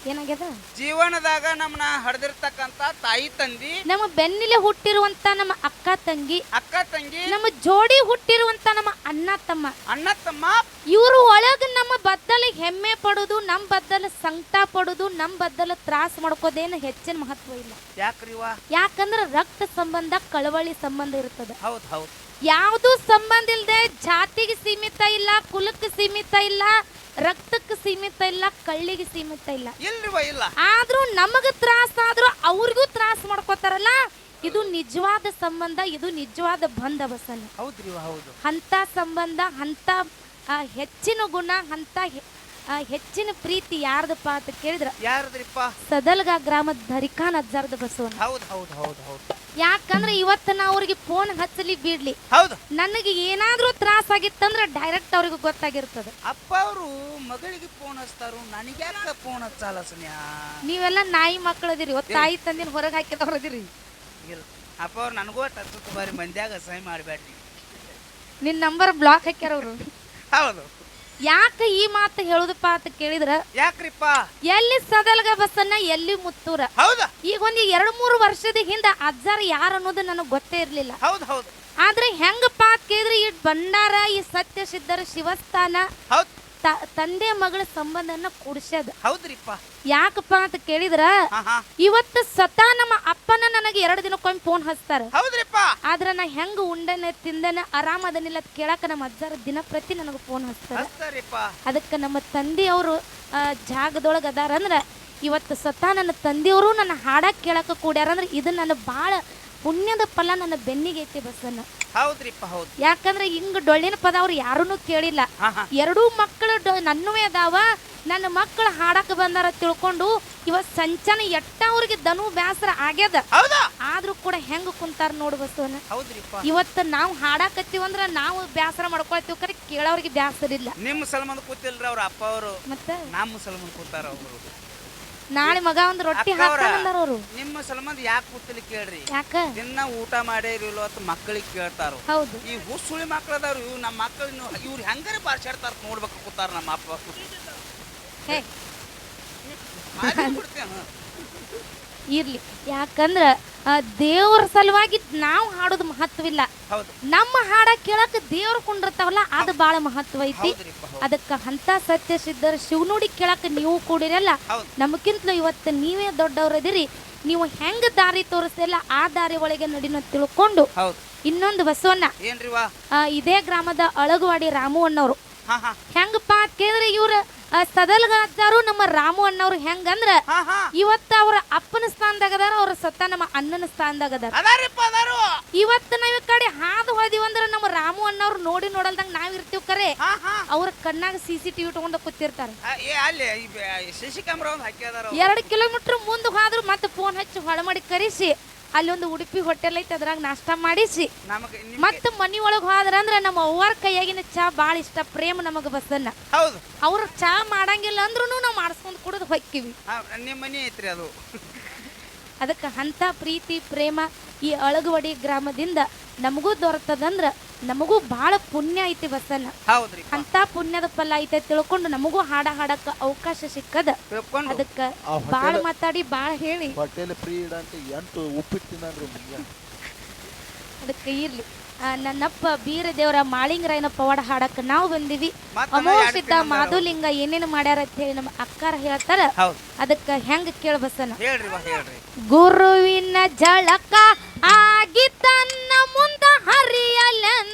ಏನಾಗ್ಯದ? ಜೀವನದಾಗ ನಮ್ಮನ್ನ ಹಡ್ದಿರ್ತಕ್ಕಂತ ತಾಯಿ ತಂದಿ ನಮ್ಮ ಬೆನ್ನಿಲೆ ಹುಟ್ಟಿರುವಂತ ನಮ್ಮ ಅಕ್ಕ ತಂಗಿ ಅಕ್ಕ ತಂಗಿ ನಮ್ಮ ಜೋಡಿ ಹುಟ್ಟಿರುವಂತ ನಮ್ಮ ಅಣ್ಣ ತಮ್ಮ. ಅಣ್ಣ ತಮ್ಮ ಇವರು ಒಳಗ ನಮ್ಮ ಬದ್ದಲ ಹೆಮ್ಮೆ ಪಡೋದು ನಮ್ಮ ಬದ್ದಲ ಸಂಕಟ ಪಡೋದು ನಮ್ಮ ಬದ್ದಲ ತ್ರಾಸ ಮಾಡ್ಕೋದೇನು ಹೆಚ್ಚಿನ ಮಹತ್ವ ಇಲ್ಲ. ಯಾಕ್ರಿವ ಯಾಕಂದ್ರ ರಕ್ತ ಸಂಬಂಧ ಕಳವಳಿ ಸಂಬಂಧ ಇರ್ತದೆ. ಹೌದ್ ಹೌದ್. ಯಾವುದು ಸಂಬಂಧ ಇಲ್ಲದೆ ಜಾತಿಗೆ ಸೀಮಿತ ಇಲ್ಲ ಕುಲಕ್ಕೆ ಸೀಮಿತ ಇಲ್ಲ ರಕ್ತಕ್ಕೆ ಸೀಮಿತ ಇಲ್ಲ ಕಳ್ಳಿಗೆ ಸೀಮಿತ ಇಲ್ಲ. ಇಲ್ಲ? ಆದ್ರೂ ನಮಗ ತ್ರಾಸ ಆದ್ರೂ ಅವ್ರಿಗೂ ತ್ರಾಸ ಮಾಡ್ಕೋತಾರಲ್ಲ ಇದು ನಿಜವಾದ ಸಂಬಂಧ ಇದು ನಿಜವಾದ ಬಂಧ ಬಸನ್ ಹೌದ್ರಿವ ಹೌದು. ಅಂತ ಸಂಬಂಧ ಅಂತ ಹೆಚ್ಚಿನ ಗುಣ ಅಂತ ಹೆಚ್ಚಿನ ಪ್ರೀತಿ ಯಾರ್ದಪ್ಪ ಅಂತ ಕೇಳಿದ್ರ? ಯಾರದ್ರಿಪ್ಪ? ಸದಲ್ಗ ಗ್ರಾಮದ ಧರಿಕಾನ್ ಅಜ್ಜಾರ್ದ ಬಸವನ್ ಹೌದು ಹೌದು ಹೌದು ಹೌದ್. ಯಾಕಂದ್ರೆ ಇವತ್ತು ನಾ ಅವ್ರಿಗೆ ಫೋನ್ ಹಚ್ಚಲಿ ಬಿಡ್ಲಿ. ಹೌದು. ನನಗೆ ಏನಾದ್ರೂ ತ್ರಾಸ ಆಗಿತ್ತಂದ್ರೆ ಡೈರೆಕ್ಟ್ ಅವ್ರಿಗೆ ಗೊತ್ತಾಗಿರ್ತದೆ. ಅಪ್ಪ ಅವರು ಮಗಳಿಗೆ ಫೋನ್ ಹಚ್ತಾರು ಯಾಕೆ ಫೋನ್ ಹಚ್ಚಲ್ಲ ಸುನ್ಯಾ? ನೀವೆಲ್ಲ ನಾಯಿ ಮಕ್ಕಳದಿರಿ ಒತ್ತ ತಾಯಿ ತಂದಿನ ಹೊರಗೆ ಹಾಕಿದವ್ರದಿರಿ. ಇಲ್ಲ. ಅಪ್ಪ ಅವ್ರು ನನಗೂ ತತ್ತು ಬಾರಿ ಮಂದ್ಯಾಗ ಸಹಿ ಮಾಡಬೇಡ್ರಿ ನಿನ್ನ ನಂಬರ್ ಬ್ಲಾಕ್ ಹಾಕ್ಯಾರ ಅವರು. ಹೌದು. ಯಾಕೆ ಈ ಮಾತು ಹೇಳುದಪ್ಪ ಅಂತ ಕೇಳಿದ್ರ ಯಾಕ್ರಿಪ್ಪ? ಎಲ್ಲಿ ಸದಲ್ಗ ಬಸ್ಸನ್ನ ಎಲ್ಲಿ ಮುತ್ತೂರ? ಹೌದಾ? ಈಗ ಒಂದು ಎರಡು ಮೂರು ವರ್ಷದ ಹಿಂದ ಅಜ್ಜಾರ ಯಾರು ಅನ್ನೋದು ನನಗೆ ಗೊತ್ತೇ ಇರ್ಲಿಲ್ಲ. ಹೌದು ಹೌದು. ಆದ್ರೆ ಹೆಂಗಪ್ಪ ಅಂತ ಕೇಳಿದ್ರೆ ಈ ಭಂಡಾರ ಈ ಸತ್ಯ ಸಿದ್ಧರ ಶಿವಸ್ಥಾನ? ಹೌದ್. ತಂದೆ ಮಗಳ ಸಂಬಂಧನ ಕೂಡ್ಸ್ಯದ. ಹೌದ್ರಿಪ್ಪ. ಯಾಕಪ್ಪ ಅಂತ ಕೇಳಿದ್ರ ಇವತ್ತು ಸತ ನಮ್ಮ ಅಪ್ಪನ ನನಗೆ ಎರಡು ದಿನಕ್ಕೊಮ್ಮೆ ಫೋನ್ ಹಚ್ತಾರ. ಹೌದ್ರಿಪ್ಪ. ಆದ್ರ ನಾ ಹೆಂಗ ಉಂಡನ ತಿಂದನ ಆರಾಮದನಿಲ್ಲ ಅದನ್ನಿಲ್ಲ ಕೇಳಕ ನಮ್ಮ ಅಜ್ಜಾರ ದಿನ ಪ್ರತಿ ನನಗೆ ಫೋನ್ ಹಚ್ತಾರ. ಅದಕ್ಕೆ ನಮ್ಮ ತಂದೆಯವರು ಜಾಗದೊಳಗ ಅದಾರ ಅಂದ್ರೆ ಇವತ್ತು ಸತಾ ನನ್ನ ತಂದೆಯವರು ನನ್ನ ಹಾಡ ಕೇಳಕ ಕೂಡ್ಯಾರ ಅಂದ್ರೆ ಇದು ನನ್ನ ಭಾಳ ಪುಣ್ಯದ ಫಲ ನನ್ನ ಬೆನ್ನಿಗೆ ಐತಿ ಬಸ್ಸನ್ನ ಹೌದ್ರಿಪ್ಪ ಹೌದು. ಯಾಕಂದ್ರೆ ಹಿಂಗ್ ಡೊಳ್ಳಿನ ಪದ ಅವ್ರು ಯಾರೂ ಕೇಳಿಲ್ಲ. ಎರಡೂ ಮಕ್ಕಳು ನನ್ನವೇ ಅದಾವ ನನ್ನ ಮಕ್ಕಳು ಹಾಡಕ್ಕೆ ಬಂದಾರ ತಿಳ್ಕೊಂಡು ಇವತ್ತು ಸಂಚನ ಎಟ್ಟ ಅವ್ರಿಗೆ ದನು ಬ್ಯಾಸರ ಆಗ್ಯದ. ಹೌದಾ? ಆದ್ರೂ ಕೂಡ ಹೆಂಗ ಕುಂತಾರ ನೋಡು ಬಸವನ ಇವತ್ತು ನಾವು ಹಾಡಾಕತ್ತೀವಂದ್ರ ನಾವು ಬ್ಯಾಸರ ಮಾಡ್ಕೊಳ್ತೀವಿ ಕರೆ ಕೇಳೋರಿಗೆ ಬ್ಯಾಸರ ಇಲ್ಲ. ನಿಮ್ಮ ಸಲ್ಮಂದ್ ಕೂತಿಲ್ರ ಅವ್ರ ಅಪ್ಪ ಅವರು. ಮತ್ತೆ? ನಮ್ಮ ಸಲ್ಮಂದ್ ಕೂತಾರ ಅವರು. ನಾಳೆ ಮಗ ಒಂದು ರೊಟ್ಟಿ ಹಾಕ್ತಾರ ಹಾಕ್ತಾನಂದಾರ ಅವರು. ನಿಮ್ಮ ಸಲಮಂದ್ ಯಾಕೆ ಕೂತಲಿ ಕೇಳ್ರಿ? ಯಾಕ? ದಿನ ಊಟ ಮಾಡೇ ಇರಲಿಲ್ಲ ಅಂತ ಮಕ್ಕಳಿಗೆ ಕೇಳ್ತಾರ. ಹೌದು. ಈ ಹುಸುಳಿ ಮಕ್ಳದವ್ರು ಇವ್ ನಮ್ಮ ಮಕ್ಕಳು ಇವ್ರು ಹೆಂಗಾರ ಬಾರ್ಸಾಡ್ತಾರ ನೋಡ್ಬೇಕು ಕೂತಾರ ನಮ್ಮ ಅಪ್ಪ ಬಿಡ್ತೇನೆ. ಇರ್ಲಿ. ಯಾಕಂದ್ರ ದೇವ್ರ ಸಲುವಾಗಿ ನಾವು ಹಾಡೋದು ಮಹತ್ವಿಲ್ಲ ನಮ್ಮ ಹಾಡ ಕೇಳಕ್ ದೇವ್ರು ಕುಂಡಿರ್ತಾವಲ್ಲ ಅದು ಬಹಳ ಮಹತ್ವ ಐತಿ. ಅದಕ್ಕ ಅಂತ ಸತ್ಯ ಸಿದ್ಧರ ಶಿವನುಡಿ ಕೇಳಕ್ ನೀವು ಕೂಡಿರಲ್ಲ ನಮಗಿಂತಲೂ ಇವತ್ತು ನೀವೇ ದೊಡ್ಡವ್ರದಿರಿ ನೀವು ಹೆಂಗ ದಾರಿ ತೋರಿಸ್ತಿಲ್ಲ ಆ ದಾರಿ ಒಳಗೆ ನಡಿನ ತಿಳ್ಕೊಂಡು ಇನ್ನೊಂದು ಬಸವಣ್ಣ. ಇದೇ ಗ್ರಾಮದ ಅಳಗವಾಡಿ ರಾಮು ಅಣ್ಣವ್ರು ಹೆಂಗಪ್ಪ ಅಂತ ಕೇಳಿದ್ರೆ ಇವ್ರ? ಸದಲ್ಗಾಚಾರು ನಮ್ಮ ರಾಮು ಅಣ್ಣವ್ರು ಹೆಂಗಂದ್ರ ಇವತ್ತ ಅವ್ರ ಅಪ್ಪನ ಸ್ಥಾನದಾಗ ಅದಾರ ಅವ್ರ ಸತ್ತ ನಮ್ಮ ಅಣ್ಣನ ಸ್ಥಾನದಾಗ ಅದಾರ. ಇವತ್ತು ನಾವ್ ಈ ಕಡೆ ಹಾದು ಹೋದಿವಂದ್ರ ನಮ್ಮ ರಾಮು ಅಣ್ಣವ್ರು ನೋಡಿ ನೋಡಲ್ದಂಗ ನಾವ್ ಇರ್ತೀವಿ ಕರೆ. ಅವ್ರ ಕಣ್ಣಾಗ ಸಿ ಸಿ ಟಿವಿ ತಗೊಂಡ ಕೂತಿರ್ತಾರ. ಎರಡು ಕಿಲೋಮೀಟರ್ ಮುಂದೆ ಹಾದ್ರು ಮತ್ತೆ ಫೋನ್ ಹಚ್ಚಿ ಹೊಳ ಮಾಡಿ ಕರೆಸಿ. ಅಲ್ಲಿ ಒಂದು ಉಡುಪಿ ಹೋಟೆಲ್ ಐತೆ ಅದ್ರಾಗ ನಾಷ್ಟ ಮಾಡಿಸಿ. ನಮಗೆ ನಿಮ್ಗೆ ಮತ್ತೆ ಮನಿ ಒಳಗೆ ಹೋದ್ರ ಅಂದ್ರ ನಮ್ಮ ಅವ್ವಾರ ಕೈಯಾಗಿನ ಚಾ ಬಾಳ ಇಷ್ಟ ಪ್ರೇಮ ನಮಗ ಬಸನ್ನ ಹೌದು. ಅವ್ರ ಚಾ ಮಾಡಂಗಿಲ್ಲ ಅಂದ್ರೂ ನಾವು ಮಾಡಿಸ್ಕೊಂಡು ಕುಡಿದು ಹೊಕ್ಕಿವಿ. ನಿಮ್ಮ ಮನಿ ಐತ್ರಿ ಅದು. ಅದಕ್ಕೆ ಅಂಥ ಪ್ರೀತಿ ಪ್ರೇಮ ಈ ಅಳಗವಡಿ ಗ್ರಾಮದಿಂದ ನಮಗೂ ದೊರತದಂದ್ರ ನಮಗೂ ಬಹಳ ಪುಣ್ಯ ಐತಿ ಬಸ್ಸನ್ನ ಹೌದ್ರಿ. ಅಂತ ಪುಣ್ಯದ ಫಲ ಐತೆ ತಿಳ್ಕೊಂಡು ನಮಗೂ ಹಾಡ ಹಾಡಕ್ಕ ಅವಕಾಶ ಸಿಕ್ಕದ. ತಿಳ್ಕೊಂಡು. ಅದಕ್ಕ ಆ ಬಾಳ ಮಾತಾಡಿ ಬಾಳ ಹೇಳಿ. ಹೋಟೆಲ್ ಫ್ರೀ ಇಡಂತ ಎಂಟು ಉಪ್ಪಿಟ್ಟು ತಿನ್ನನ್ರಿ ಮುಂಜಾನೆ. ಅದಕ್ಕೆ ಇರ್ಲಿ. ಆ, ನನ್ನಪ್ಪ ಬೀರದೇವರ ಮಾಳಿಂಗರಾಯನ ಪವಾಡ ಹಾಡಕ್ಕ ನಾವು ಬಂದಿವಿ. ಎರಡು ತಿಂಗಳು ಮಾಧುಲಿಂಗ ಏನೇನು ಮಾಡ್ಯಾರ ಅಂತ ಹೇಳಿ ನಮ್ಮ ಅಕ್ಕಾರ ಹೇಳ್ತಾರ. ಹೌದು. ಅದಕ್ಕ ಹೆಂಗ ಕೇಳಬಸನ ಹೇಳ್ರಿ ವಾ ಹೇಳ್ರಿ. ಗುರುವಿನ ಜಳಕ ಆಗಿ ತನ್ನ ಮುಂದ ಹರಿಯಲೆಂದು